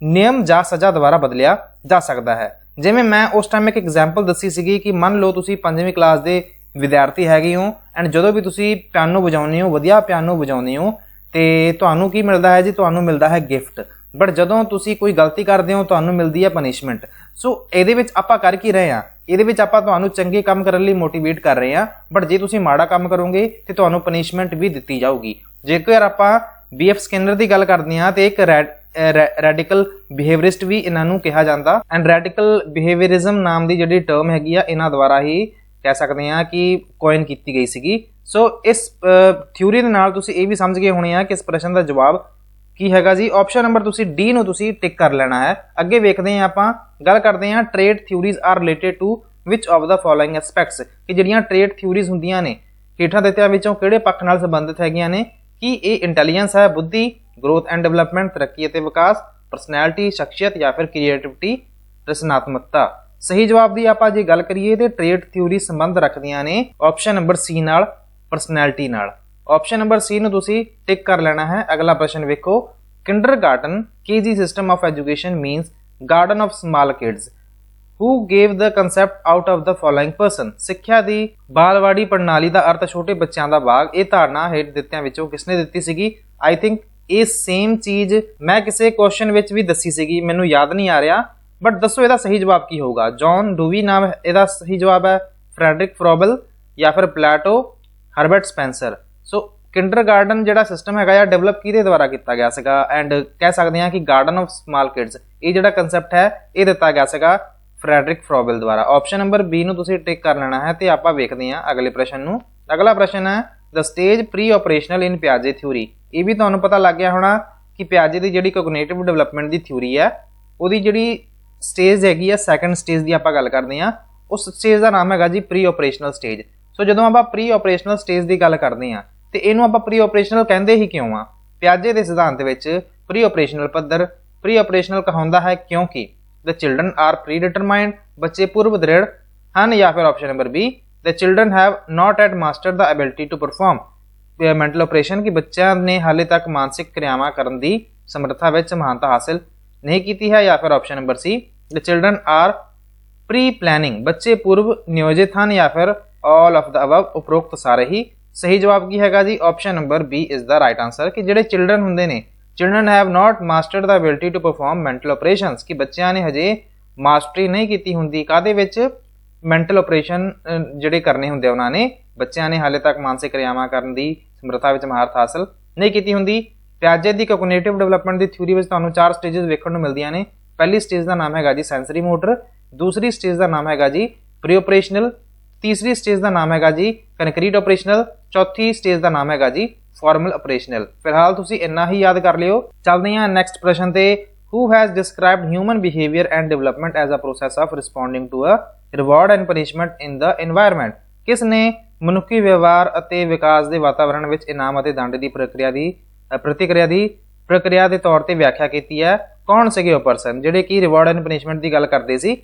A: ਨਿਯਮ ਜਾਂ ਸਜ਼ਾ ਦੁਆਰਾ ਬਦਲਿਆ ਜਾ ਸਕਦਾ ਹੈ। ਜਿਵੇਂ ਮੈਂ ਉਸ ਟਾਈਮ ਇੱਕ ਐਗਜ਼ਾਮਪਲ ਦੱਸੀ ਸੀਗੀ ਕਿ ਮੰਨ ਲਓ ਤੁਸੀਂ 5ਵੀਂ ਕਲਾਸ ਦੇ ਵਿਦਿਆਰਥੀ ਹੈਗੇ ਹੋ ਐਂਡ ਜਦੋਂ ਵੀ ਤੁਸੀਂ ਪਿਆਨੋ ਵਜਾਉਂਦੇ ਹੋ, ਵਧੀਆ ਪਿਆਨੋ ਵਜਾਉਂਦੇ ਹੋ, ਤੇ ਤੁਹਾਨੂੰ ਕੀ ਮਿਲਦਾ ਹੈ ਜੀ? ਤੁਹਾਨੂੰ ਮਿਲਦਾ ਹੈ ਗਿਫਟ ਬਟ ਜਦੋਂ ਤੁਸੀਂ ਕੋਈ ਗਲਤੀ ਕਰਦੇ ਹੋ, ਤੁਹਾਨੂੰ ਮਿਲਦੀ ਹੈ ਪਨਿਸ਼ਮੈਂਟ ਸੋ ਇਹਦੇ ਵਿੱਚ ਆਪਾਂ ਕਰ ਕੀ ਰਹੇ ਹਾਂ? ਇਹਦੇ ਵਿੱਚ ਆਪਾਂ ਤੁਹਾਨੂੰ ਚੰਗੇ ਕੰਮ ਕਰਨ ਲਈ ਮੋਟੀਵੇਟ ਕਰ ਰਹੇ ਹਾਂ ਬਟ ਜੇ ਤੁਸੀਂ ਮਾੜਾ ਕੰਮ ਕਰੋਗੇ, ਤੇ ਤੁਹਾਨੂੰ ਪਨਿਸ਼ਮੈਂਟ ਵੀ ਦਿੱਤੀ ਜਾਊਗੀ। ਜੇਕਰ ਆਪਾਂ ਬੀਐਫ ਸਕਿਨਰ ਦੀ ਗੱਲ ਕਰਦੇ ਹਾਂ, ਤੇ ਇੱਕ ਰੈਡ ਰੈਡੀਕਲ ਬਿਹੇਵੀਅਰਿਸਟ ਵੀ ਇਹਨਾਂ ਨੂੰ ਕਿਹਾ ਜਾਂਦਾ। ਐਂਡ ਰੈਡੀਕਲ ਬਿਹੇਵੀਅਰਿਜ਼ਮ ਨਾਮ ਦੀ ਜਿਹੜੀ ਟਰਮ ਹੈਗੀ ਆ, ਇਹਨਾਂ ਦੁਆਰਾ ਹੀ ਕਹਿ ਸਕਦੇ ਹਾਂ ਕਿ ਕੋਇਨ ਕੀਤੀ ਗਈ ਸੀਗੀ। ਸੋ ਇਸ ਥਿਊਰੀ ਦੇ ਨਾਲ ਤੁਸੀਂ ਇਹ ਵੀ ਸਮਝ ਗਏ ਹੋਣੇ ਆ ਕਿ ਇਸ ਪ੍ਰਸ਼ਨ ਦਾ ਜਵਾਬ ਕੀ ਹੈਗਾ ਜੀ। ਆਪਸ਼ਨ ਨੰਬਰ ਤੁਸੀਂ ਡੀ ਨੂੰ ਤੁਸੀਂ ਟਿਕ ਕਰ ਲੈਣਾ ਹੈ। ਅੱਗੇ ਵੇਖਦੇ ਹਾਂ ਆਪਾਂ, ਗੱਲ ਕਰਦੇ ਹਾਂ trait theories are related to which of the following aspects ਕਿ ਜਿਹੜੀਆਂ ਟ੍ਰੇਡ ਥਿਊਰੀਜ਼ ਹੁੰਦੀਆਂ ਨੇ, ਹੇਠਾਂ ਦਿੱਤਿਆਂ ਵਿੱਚੋਂ ਕਿਹੜੇ ਪੱਖ ਨਾਲ ਸੰਬੰਧਿਤ ਹੈਗੀਆਂ ਨੇ? ਕਿ ਇਹ ਇੰਟੈਲੀਜੈਂਸ ਹੈ, ਬੁੱਧੀ ਗਰੋਥ ਐਂਡ ਡਿਵੈਲਪਮੈਂਟ ਤਰੱਕੀ ਅਤੇ ਵਿਕਾਸ ਪਰਸਨੈਲਿਟੀ ਸ਼ਖਸੀਅਤ ਜਾਂ ਫਿਰ ਕ੍ਰੀਏਟਿਵਿਟੀ ਰਚਨਾਤਮਕਤਾ। ਸਹੀ ਜਵਾਬ ਦੀ ਆਪਾਂ ਜੇ ਗੱਲ ਕਰੀਏ ਤੇ ਟ੍ਰੇਡ ਥਿਊਰੀ ਸੰਬੰਧ ਰੱਖਦੀਆਂ ਨੇ ਆਪਸ਼ਨ ਨੰਬਰ ਸੀ ਨਾਲ ਪਰਸਨੈਲਿਟੀ ਨਾਲ। ਆਪਸ਼ਨ ਨੰਬਰ ਸੀ ਨੂੰ ਤੁਸੀਂ ਟਿਕ ਕਰ ਲੈਣਾ ਹੈ। ਅਗਲਾ ਪ੍ਰਸ਼ਨ ਵੇਖੋ। Kindergarten, kg system of education means garden of small kids. Who gave the concept out of the following person? ਸਿੱਖਿਆ ਦੀ ਬਾਲਵਾੜੀ ਪ੍ਰਣਾਲੀ ਦਾ ਅਰਥ ਛੋਟੇ ਬੱਚਿਆਂ ਦਾ ਬਾਗ। ਇਹ ਧਾਰਨਾ ਹੇਠ ਦਿੱਤਿਆਂ ਵਿੱਚੋਂ ਕਿਸਨੇ ਦਿੱਤੀ ਸੀਗੀ? ਆਈ ਥਿੰਕ ਇਹ ਸੇਮ ਚੀਜ਼ ਮੈਂ ਕਿਸੇ ਕੁਐਸਚਨ ਵਿੱਚ ਵੀ ਦੱਸੀ ਸੀਗੀ, ਮੈਨੂੰ ਯਾਦ ਨਹੀਂ ਆ ਰਿਹਾ ਬਟ ਦੱਸੋ ਇਹਦਾ ਸਹੀ ਜਵਾਬ ਕੀ ਹੋਊਗਾ? ਜੌਨ ਡੂਵੀ ਨਾਮ ਇਹਦਾ ਸਹੀ ਜਵਾਬ ਹੈ ਫ੍ਰੈਡਰਿਕ ਫਰੋਬਲ ਜਾਂ ਫਿਰ Plato Herbert Spencer so kindergarten ਜਿਹੜਾ ਸਿਸਟਮ ਹੈਗਾ ਜਾਂ ਡਿਵੈਲਪ ਕਿਹਦੇ ਦੁਆਰਾ ਕੀਤਾ ਗਿਆ ਸੀਗਾ? ਐਂਡ ਕਹਿ ਸਕਦੇ ਹਾਂ ਕਿ ਗਾਰਡਨ ਆਫ ਸਮਾਲ ਕਿਡਸ ਇਹ ਜਿਹੜਾ ਕਨਸੈਪਟ ਹੈ, ਇਹ ਦਿੱਤਾ ਗਿਆ ਸੀਗਾ ਫ੍ਰੈਡਰਿਕ ਫਰੋਬਲ ਦੁਆਰਾ। ਆਪਸ਼ਨ ਨੰਬਰ ਬੀ ਨੂੰ ਤੁਸੀਂ ਟਿਕ ਕਰ ਲੈਣਾ ਹੈ ਤੇ ਆਪਾਂ ਵੇਖਦੇ ਹਾਂ ਅਗਲੇ ਪ੍ਰਸ਼ਨ ਨੂੰ। ਅਗਲਾ ਪ੍ਰਸ਼ਨ ਹੈ the stage pre operational in ਪਿਆਜੇ theory ਇਹ ਵੀ ਤੁਹਾਨੂੰ ਪਤਾ ਲੱਗ ਗਿਆ ਹੋਣਾ ਕਿ ਪਿਆਜੇ ਦੀ ਜਿਹੜੀ ਕੋਗਨੀਟਿਵ ਡਿਵੈਲਪਮੈਂਟ ਦੀ ਥਿਊਰੀ ਹੈ, ਉਹਦੀ ਜਿਹੜੀ ਸਟੇਜ ਹੈਗੀ ਆ ਸੈਕੰਡ ਸਟੇਜ ਦੀ ਆਪਾਂ ਗੱਲ ਕਰਦੇ ਹਾਂ, ਉਸ ਸਟੇਜ ਦਾ ਨਾਮ ਹੈਗਾ ਜੀ ਪ੍ਰੀ ਆਪਰੇਸ਼ਨਲ ਸਟੇਜ ਸੋ ਜਦੋਂ ਆਪਾਂ ਪ੍ਰੀ ਆਪਰੇਸ਼ਨਲ ਸਟੇਜ ਦੀ ਗੱਲ ਕਰਦੇ ਹਾਂ, ਤੇ ਇਹਨੂੰ ਆਪਾਂ ਪ੍ਰੀ ਆਪਰੇਸ਼ਨਲ ਕਹਿੰਦੇ ਹੀ ਕਿਉਂ ਆ? ਪਿਆਜੇ ਦੇ ਸਿਧਾਂਤ ਵਿੱਚ ਪ੍ਰੀ ਆਪਰੇਸ਼ਨਲ ਪੱਧਰ ਪ੍ਰੀ ਆਪਰੇਸ਼ਨਲ ਕਹਾਉਂਦਾ ਹੈ ਕਿਉਂਕਿ the the are pre predetermined, ਬੱਚੇ ਪੂਰਵ ਦ੍ਰਿੜ ਹਨ ਜਾਂ ਫਿਰ option number B the children have not yet mastered the ability to perform. Mental operation ਕਿ ਬੱਚਿਆਂ ਨੇ ਹਾਲੇ ਤੱਕ ਮਾਨਸਿਕ ਕਿਰਿਆਵਾਂ ਕਰਨ ਦੀ ਸਮਰੱਥਾ ਵਿੱਚ ਮਹਾਨਤਾ ਹਾਸਲ ਨਹੀਂ ਕੀਤੀ ਹੈ ਜਾਂ ਫਿਰ option number C the children are pre planning ਬੱਚੇ ਪੂਰਵ ਨਿਯੋਜਿਤ ਹਨ ਜਾਂ ਫਿਰ ਆਲ ਆਫ ਦਾ ਅਬਵ ਉਪਰੋਕਤ ਸਾਰੇ ਹੀ। ਸਹੀ ਜਵਾਬ ਕੀ ਹੈਗਾ ਜੀ? Option number B is the right answer ਕਿ ਜਿਹੜੇ ਚਿਲड्रन ਹੁੰਦੇ ਨੇ children have not mastered the ability to perform mental operations ਕਿ ਬੱਚਿਆਂ ਨੇ ਹਜੇ ਮਾਸਟਰੀ ਨਹੀਂ ਕੀਤੀ ਹੁੰਦੀ। ਕਾਦੇ ਵਿੱਚ? ਮੈਂਟਲ ਆਪਰੇਸ਼ਨ ਜਿਹੜੇ ਕਰਨੇ ਹੁੰਦੇ ਉਹਨਾਂ ਨੇ, ਬੱਚਿਆਂ ਨੇ ਹਾਲੇ ਤੱਕ ਮਾਨਸਿਕ ਕਿਰਿਆਵਾਂ ਕਰਨ ਦੀ ਸਮਰੱਥਾ ਵਿੱਚ ਮਹਾਰਤ ਹਾਸਲ ਨਹੀਂ ਕੀਤੀ ਹੁੰਦੀ। ਪਿਆਜੇ ਦੀ ਕੋਗਨੀਟਿਵ ਡਿਵੈਲਪਮੈਂਟ ਦੀ ਥਿਊਰੀ ਵਿੱਚ ਤੁਹਾਨੂੰ ਚਾਰ ਸਟੇजेस ਵੇਖਣ ਨੂੰ ਮਿਲਦੀਆਂ ਨੇ। ਪਹਿਲੀ ਸਟੇਜ ਦਾ ਨਾਮ ਹੈਗਾ ਜੀ ਸੈਂਸਰੀ ਮੋਟਰ ਦੂਸਰੀ ਸਟੇਜ ਦਾ ਨਾਮ ਹੈਗਾ ਜੀ ਪ੍ਰੀ ਆਪਰੇਸ਼ਨਲ ਤੀਸਰੀ ਸਟੇਜ ਦਾ ਨਾਮ ਹੈਗਾ ਜੀ ਕੰਕਰੀਟ ਆਪਰੇਸ਼ਨਲ ਚੌਥੀ ਸਟੇਜ ਦਾ ਨਾਮ ਹੈਗਾ ਜੀ ਫਾਰਮਲ ਆਪਰੇਸ਼ਨਲ ਫਿਲਹਾਲ ਤੁਸੀਂ ਇੰਨਾ ਹੀ ਯਾਦ ਕਰ ਲਿਓ। ਚੱਲਦੇ ਹਾਂ ਨੈਕਸਟ ਪ੍ਰਸ਼ਨ ਤੇ। Who has described human behavior and development as a process of responding to a reward and punishment in the environment. ਕਿਸ ਨੇ ਮਨੁੱਖੀ ਵਿਵਹਾਰ ਅਤੇ ਵਿਕਾਸ ਦੇ ਵਾਤਾਵਰਣ ਵਿੱਚ ਇਨਾਮ ਅਤੇ ਦੰਡ ਦੀ ਪ੍ਰਕਿਰਿਆ ਦੀ ਪ੍ਰਤੀਕਿਰਿਆ ਦੀ ਪ੍ਰਕਿਰਿਆ ਦੇ ਤੌਰ ਤੇ ਵਿਆਖਿਆ ਕੀਤੀ ਹੈ? ਕੌਣ ਸੀਗੇ ਉਹ ਪਰਸਨ ਜਿਹੜੇ ਕਿ ਰਿਵਾਰਡ ਐਂਡ ਪਨਿਸ਼ਮੈਂਟ ਦੀ ਗੱਲ ਕਰਦੇ ਸੀ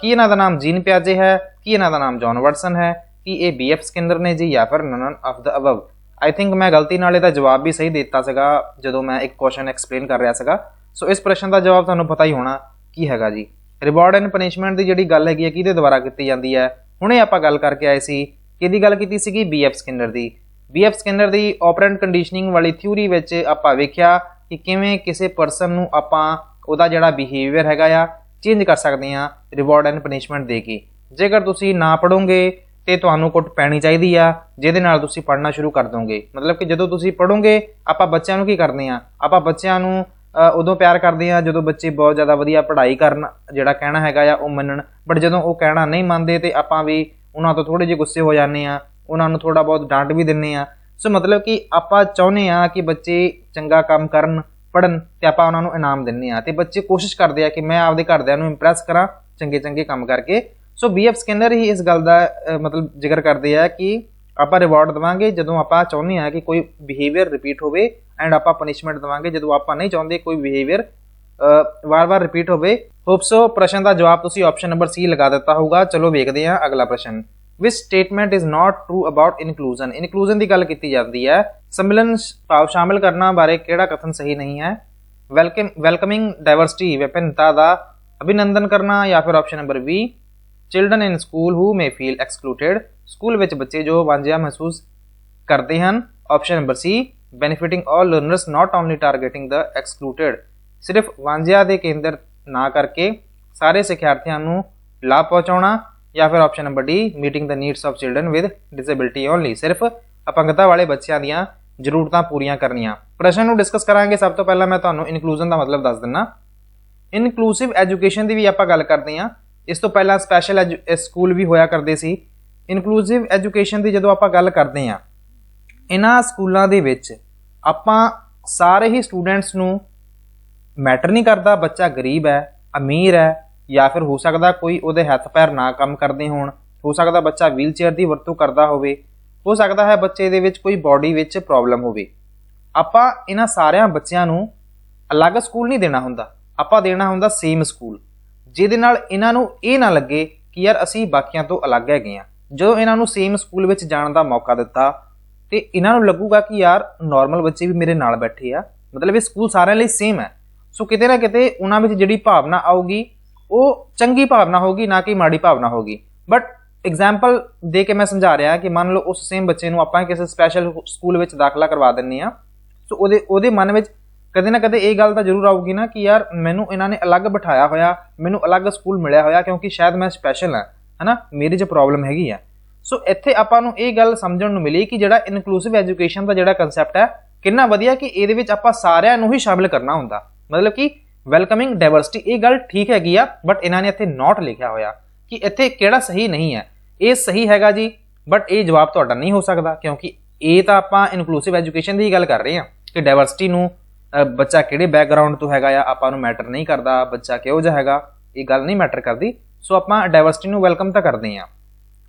A: ਕੀ ਇਹਨਾਂ ਦਾ ਨਾਮ ਜੀਨ ਪਿਆਜੇ ਹੈ? ਕੀ ਇਹਨਾਂ ਦਾ ਨਾਮ ਜੌਨ ਵਾਟਸਨ ਹੈ? ਕੀ ਇਹ ਬੀਐਫ ਸਕਿੰਦਰ ਨੇ ਜੀ ਜਾਂ ਫਿਰ none of the above? I think ਮੈਂ ਗਲਤੀ ਨਾਲ ਇਹਦਾ ਜਵਾਬ ਵੀ ਸਹੀ ਦਿੱਤਾ ਸੀਗਾ ਜਦੋਂ ਮੈਂ ਇੱਕ ਕੁਐਸਚਨ ਐਕਸਪਲੇਨ ਕਰ ਰਿਹਾ ਸੀਗਾ। ਸੋ ਇਸ ਪ੍ਰਸ਼ਨ ਦਾ ਜਵਾਬ ਤੁਹਾਨੂੰ ਪਤਾ ਹੀ ਹੋਣਾ ਕੀ ਹੈਗਾ ਜੀ। ਰਿਵਾਰਡ ਐਂਡ ਪਨਿਸ਼ਮੈਂਟ ਦੀ ਜਿਹੜੀ ਗੱਲ ਹੈਗੀ ਹੈ ਕਿਹਦੇ ਦੁਆਰਾ ਕੀਤੀ ਜਾਂਦੀ ਹੈ? ਹੁਣੇ ਆਪਾਂ ਗੱਲ ਕਰਕੇ ਆਏ ਸੀ, ਕਿਹਦੀ ਗੱਲ ਕੀਤੀ ਸੀਗੀ? ਬੀਐਫ ਸਕਿਨਰ ਦੀ। ਬੀਐਫ ਸਕਿਨਰ ਦੀ ਆਪਰੈਂਟ ਕੰਡੀਸ਼ਨਿੰਗ ਵਾਲੀ ਥਿਊਰੀ ਵਿੱਚ ਆਪਾਂ ਵੇਖਿਆ ਕਿ ਕਿਵੇਂ ਕਿਸੇ ਪਰਸਨ ਨੂੰ ਆਪਾਂ ਉਹਦਾ ਜਿਹੜਾ ਬਿਹੇਵੀਅਰ ਹੈਗਾ ਆ ਚੇਂਜ ਕਰ ਸਕਦੇ ਹਾਂ ਰਿਵਾਰਡ ਐਂਡ ਪਨਿਸ਼ਮੈਂਟ ਦੇ ਕੇ। ਜੇਕਰ ਤੁਸੀਂ ਨਾ ਪੜੋਗੇ ਤੇ ਤੁਹਾਨੂੰ ਕੁੱਟ ਪੈਣੀ ਚਾਹੀਦੀ ਆ, ਜਿਹਦੇ ਨਾਲ ਤੁਸੀਂ ਪੜ੍ਹਨਾ ਸ਼ੁਰੂ ਕਰ ਦੋਗੇ। ਮਤਲਬ ਕਿ ਜਦੋਂ ਤੁਸੀਂ ਪੜੋਗੇ ਆਪਾਂ ਬੱਚਿਆਂ ਨੂੰ ਕੀ ਕਰਦੇ ਆ ਆਪਾਂ ਬੱਚਿਆਂ ਨੂੰ ਉਦੋਂ ਪਿਆਰ ਕਰਦੇ ਆ ਜਦੋਂ ਬੱਚੇ ਬਹੁਤ ਜ਼ਿਆਦਾ ਵਧੀਆ ਪੜ੍ਹਾਈ ਕਰਨ, ਜਿਹੜਾ ਕਹਿਣਾ ਹੈਗਾ ਆ ਉਹ ਮੰਨਣ। ਬਟ ਜਦੋਂ ਉਹ ਕਹਿਣਾ ਨਹੀਂ ਮੰਨਦੇ ਤੇ ਆਪਾਂ ਵੀ ਉਹਨਾਂ ਤੋਂ ਥੋੜੇ ਜਿਹੇ ਗੁੱਸੇ ਹੋ ਜਾਂਦੇ ਆ, ਉਹਨਾਂ ਨੂੰ ਥੋੜਾ ਬਹੁਤ ਡਾਂਟ ਵੀ ਦਿੰਨੇ ਆ। ਸੋ ਮਤਲਬ ਕਿ ਆਪਾਂ ਚਾਹੁੰਦੇ ਆ ਕਿ ਬੱਚੇ ਚੰਗਾ ਕੰਮ ਕਰਨ ਪੜਨ ਤੇ ਆਪਾਂ ਉਹਨਾਂ ਨੂੰ ਇਨਾਮ ਦਿੰਨੇ ਆ। ਤੇ ਬੱਚੇ ਕੋਸ਼ਿਸ਼ ਕਰਦੇ ਆ ਕਿ ਮੈਂ ਆਪਦੇ ਘਰਦਿਆਂ ਨੂੰ ਇੰਪ੍ਰੈਸ ਕਰਾਂ ਚੰਗੇ ਚੰਗੇ ਕੰਮ ਕਰਕੇ। ਸੋ ਬੀਐਫ ਸਕੈਨਰ ਹੀ ਇਸ ਗੱਲ ਦਾ ਮਤਲਬ ਜ਼ਿਕਰ ਕਰਦੇ ਆ ਕਿ ਆਪਾਂ ਰਿਵਾਰਡ ਦਵਾਂਗੇ ਜਦੋਂ ਆਪਾਂ ਚਾਹੁੰਦੇ ਆ ਕਿ ਕੋਈ ਬਿਹੇਵੀਅਰ ਰਿਪੀਟ ਹੋਵੇ ਐਂਡ ਆਪਾਂ ਪਨਿਸ਼ਮੈਂਟ ਦਵਾਂਗੇ ਜਦੋਂ ਆਪਾਂ ਨਹੀਂ ਚਾਹੁੰਦੇ ਕੋਈ ਬਿਹੇਵੀਅਰ ਵਾਰ-ਵਾਰ ਰਿਪੀਟ ਹੋਵੇ। ਹੋਪ ਸੋ ਪ੍ਰਸ਼ਨ ਦਾ ਜਵਾਬ ਤੁਸੀਂ ਆਪਸ਼ਨ ਨੰਬਰ ਸੀ ਲਗਾ ਦਿੱਤਾ ਹੋਊਗਾ। ਚਲੋ ਵੇਖਦੇ ਹਾਂ ਅਗਲਾ ਪ੍ਰਸ਼ਨ। Which statement is not true about inclusion inclusion ਦੀ ਗੱਲ ਕੀਤੀ ਜਾਂਦੀ ਹੈ। ਸੰਮਿਲਨ ਭਾਵ ਸ਼ਾਮਿਲ ਕਰਨਾ ਬਾਰੇ ਕਿਹੜਾ ਕਥਨ ਸਹੀ ਨਹੀਂ ਹੈ? ਵੈਲਕਮ ਵੈਲਕਮਿੰਗ ਡਾਈਵਰਸਿਟੀ ਵਿਭਿੰਨਤਾ ਦਾ ਅਭਿਨੰਦਨ ਕਰਨਾ ਜਾਂ ਫਿਰ option number 20 children in school who may feel excluded school ਵਿੱਚ ਬੱਚੇ ਜੋ ਵਾਂਝਿਆ ਮਹਿਸੂਸ ਕਰਦੇ ਹਨ option number C benefiting all learners not only targeting the excluded ਸਿਰਫ ਵਾਂਝਿਆ ਦੇ ਕੇਂਦਰ ਨਾ ਕਰਕੇ ਸਾਰੇ ਸਿੱਖਿਆਰਥੀਆਂ ਨੂੰ ਲਾਭ ਪਹੁੰਚਾਉਣਾ ਜਾਂ ਫਿਰ option number D meeting the needs of children with disability only ਸਿਰਫ ਅਪੰਗਤਾ ਵਾਲੇ ਬੱਚਿਆਂ ਦੀਆਂ ਜ਼ਰੂਰਤਾਂ ਪੂਰੀਆਂ ਕਰਨੀਆਂ। ਪ੍ਰਸ਼ਨ ਨੂੰ ਡਿਸਕਸ ਕਰਾਂਗੇ। ਸਭ ਤੋਂ ਪਹਿਲਾਂ ਮੈਂ ਤੁਹਾਨੂੰ ਇਨਕਲੂਜਨ ਦਾ ਮਤਲਬ ਦੱਸ ਦਿੰਨਾ। ਇਨਕਲੂਸਿਵ ਐਜੂਕੇਸ਼ਨ ਦੀ ਵੀ ਆਪਾਂ ਗੱਲ ਕਰਦੇ ਹਾਂ। ਇਸ ਤੋਂ ਪਹਿਲਾਂ ਸਪੈਸ਼ਲ ਸਕੂਲ ਵੀ ਹੋਇਆ ਕਰਦੇ ਸੀ। ਇਨਕਲੂਸਿਵ ਐਜੂਕੇਸ਼ਨ ਦੀ ਜਦੋਂ ਆਪਾਂ ਗੱਲ ਕਰਦੇ ਹਾਂ, ਇਹਨਾਂ ਸਕੂਲਾਂ ਦੇ ਵਿੱਚ ਆਪਾਂ ਸਾਰੇ ਹੀ ਸਟੂਡੈਂਟਸ ਨੂੰ ਮੈਟਰ ਨਹੀਂ ਕਰਦਾ ਬੱਚਾ ਗਰੀਬ ਹੈ, ਅਮੀਰ ਹੈ ਜਾਂ ਫਿਰ ਹੋ ਸਕਦਾ ਕੋਈ ਉਹਦੇ ਹੱਥ ਪੈਰ ਨਾ ਕੰਮ ਕਰਦੇ ਹੋਣ, ਹੋ ਸਕਦਾ ਬੱਚਾ ਵੀਲਚੇਅਰ ਦੀ ਵਰਤੋਂ ਕਰਦਾ ਹੋਵੇ, ਹੋ ਸਕਦਾ ਹੈ ਬੱਚੇ ਦੇ ਵਿੱਚ ਕੋਈ ਬਾਡੀ ਵਿੱਚ ਪ੍ਰੋਬਲਮ ਹੋਵੇ। ਆਪਾਂ ਇਹਨਾਂ ਸਾਰਿਆਂ ਬੱਚਿਆਂ ਨੂੰ ਅਲੱਗ ਸਕੂਲ ਨਹੀਂ ਦੇਣਾ ਹੁੰਦਾ। ਆਪਾਂ ਦੇਣਾ ਹੁੰਦਾ ਸੇਮ ਸਕੂਲ ਜਿਹਦੇ ਨਾਲ ਇਹਨਾਂ ਨੂੰ ਇਹ ਨਾ ਲੱਗੇ ਕਿ ਯਾਰ ਅਸੀਂ ਬਾਕੀਆਂ ਤੋਂ ਅਲੱਗ ਹੈਗੇ ਆ ਜਦੋਂ ਇਹਨਾਂ ਨੂੰ ਸੇਮ ਸਕੂਲ ਵਿੱਚ ਜਾਣ ਦਾ ਮੌਕਾ ਦਿੱਤਾ, ਤੇ ਇਹਨਾਂ ਨੂੰ ਲੱਗੂਗਾ ਕਿ ਯਾਰ ਨਾਰਮਲ ਬੱਚੇ ਵੀ ਮੇਰੇ ਨਾਲ ਬੈਠੇ ਆ। ਮਤਲਬ ਇਹ ਸਕੂਲ ਸਾਰਿਆਂ ਲਈ ਸੇਮ ਹੈ। ਸੋ ਕਿਤੇ ਨਾ ਕਿਤੇ ਉਹਨਾਂ ਵਿੱਚ ਜਿਹੜੀ ਭਾਵਨਾ ਆਊਗੀ, ਉਹ ਚੰਗੀ ਭਾਵਨਾ ਹੋਗੀ ਨਾ ਕਿ ਮਾੜੀ ਭਾਵਨਾ ਹੋਗੀ ਬਟ ਐਗਜ਼ਾਮਪਲ ਦੇ ਕੇ ਮੈਂ ਸਮਝਾ ਰਿਹਾ ਕਿ ਮੰਨ ਲਓ ਉਸ ਸੇਮ ਬੱਚੇ ਨੂੰ ਆਪਾਂ ਕਿਸੇ ਸਪੈਸ਼ਲ ਸਕੂਲ ਵਿੱਚ ਦਾਖਲਾ ਕਰਵਾ ਦਿੰਨੇ ਆ ਸੋ ਉਹਦੇ ਉਹਦੇ ਮਨ ਵਿੱਚ ਕਦੇ ਨਾ ਕਦੇ ਇਹ ਗੱਲ ਤਾਂ ਜ਼ਰੂਰ ਆਊਗੀ ਨਾ ਕਿ ਯਾਰ ਮੈਨੂੰ ਇਹਨਾਂ ਨੇ ਅਲੱਗ ਬਿਠਾਇਆ ਹੋਇਆ, ਮੈਨੂੰ ਅਲੱਗ ਸਕੂਲ ਮਿਲਿਆ ਹੋਇਆ ਕਿਉਂਕਿ ਸ਼ਾਇਦ ਮੈਂ ਸਪੈਸ਼ਲ ਹਾਂ, ਹਨਾ? ਮੇਰੇ 'ਚ ਪ੍ਰੋਬਲਮ ਹੈਗੀ ਆ। ਸੋ ਇੱਥੇ ਆਪਾਂ ਨੂੰ ਇਹ ਗੱਲ ਸਮਝਣ ਨੂੰ ਮਿਲੀ ਕਿ ਜਿਹੜਾ ਇਨਕਲੂਸਿਵ ਐਜੂਕੇਸ਼ਨ ਦਾ ਜਿਹੜਾ ਕਨਸੈਪਟ ਹੈ, ਕਿੰਨਾ ਵਧੀਆ ਕਿ ਇਹਦੇ ਵਿੱਚ ਆਪਾਂ ਸਾਰਿਆਂ ਨੂੰ ਹੀ ਸ਼ਾਮਿਲ ਕਰਨਾ ਹੁੰਦਾ। ਮਤਲਬ ਕਿ ਵੈਲਕਮਿੰਗ ਡਾਈਵਰਸਿਟੀ ਇਹ ਗੱਲ ਠੀਕ ਹੈਗੀ ਆ ਬਟ ਇਹਨਾਂ ਨੇ ਇੱਥੇ ਨਾਟ ਲਿਖਿਆ ਹੋਇਆ ਕਿ ਇੱਥੇ ਕਿਹੜਾ ਸਹੀ ਨਹੀਂ ਹੈ। ਇਹ ਸਹੀ ਹੈਗਾ ਜੀ ਬਟ ਇਹ ਜਵਾਬ ਤੁਹਾਡਾ ਨਹੀਂ ਹੋ ਸਕਦਾ ਕਿਉਂਕਿ ਇਹ ਤਾਂ ਆਪਾਂ ਇਨਕਲੂਸਿਵ ਐਜੂਕੇਸ਼ਨ ਦੀ ਹੀ ਗੱਲ ਕਰ ਰਹੇ ਹਾਂ ਕਿ ਡਾਈਵਰਸਿਟੀ ਨੂੰ ਬੱਚਾ ਕਿਹੜੇ ਬੈਕਗ੍ਰਾਉਂਡ ਤੋਂ ਹੈਗਾ ਆ ਆਪਾਂ ਨੂੰ ਮੈਟਰ ਨਹੀਂ ਕਰਦਾ, ਬੱਚਾ ਕਿਹੋ ਜਿਹਾ ਹੈਗਾ, ਇਹ ਗੱਲ ਨਹੀਂ ਮੈਟਰ ਕਰਦੀ। ਸੋ ਆਪਾਂ ਡਾਈਵਰਸਿਟੀ ਨੂੰ ਵੈਲਕਮ ਤਾਂ ਕਰਦੇ ਹਾਂ।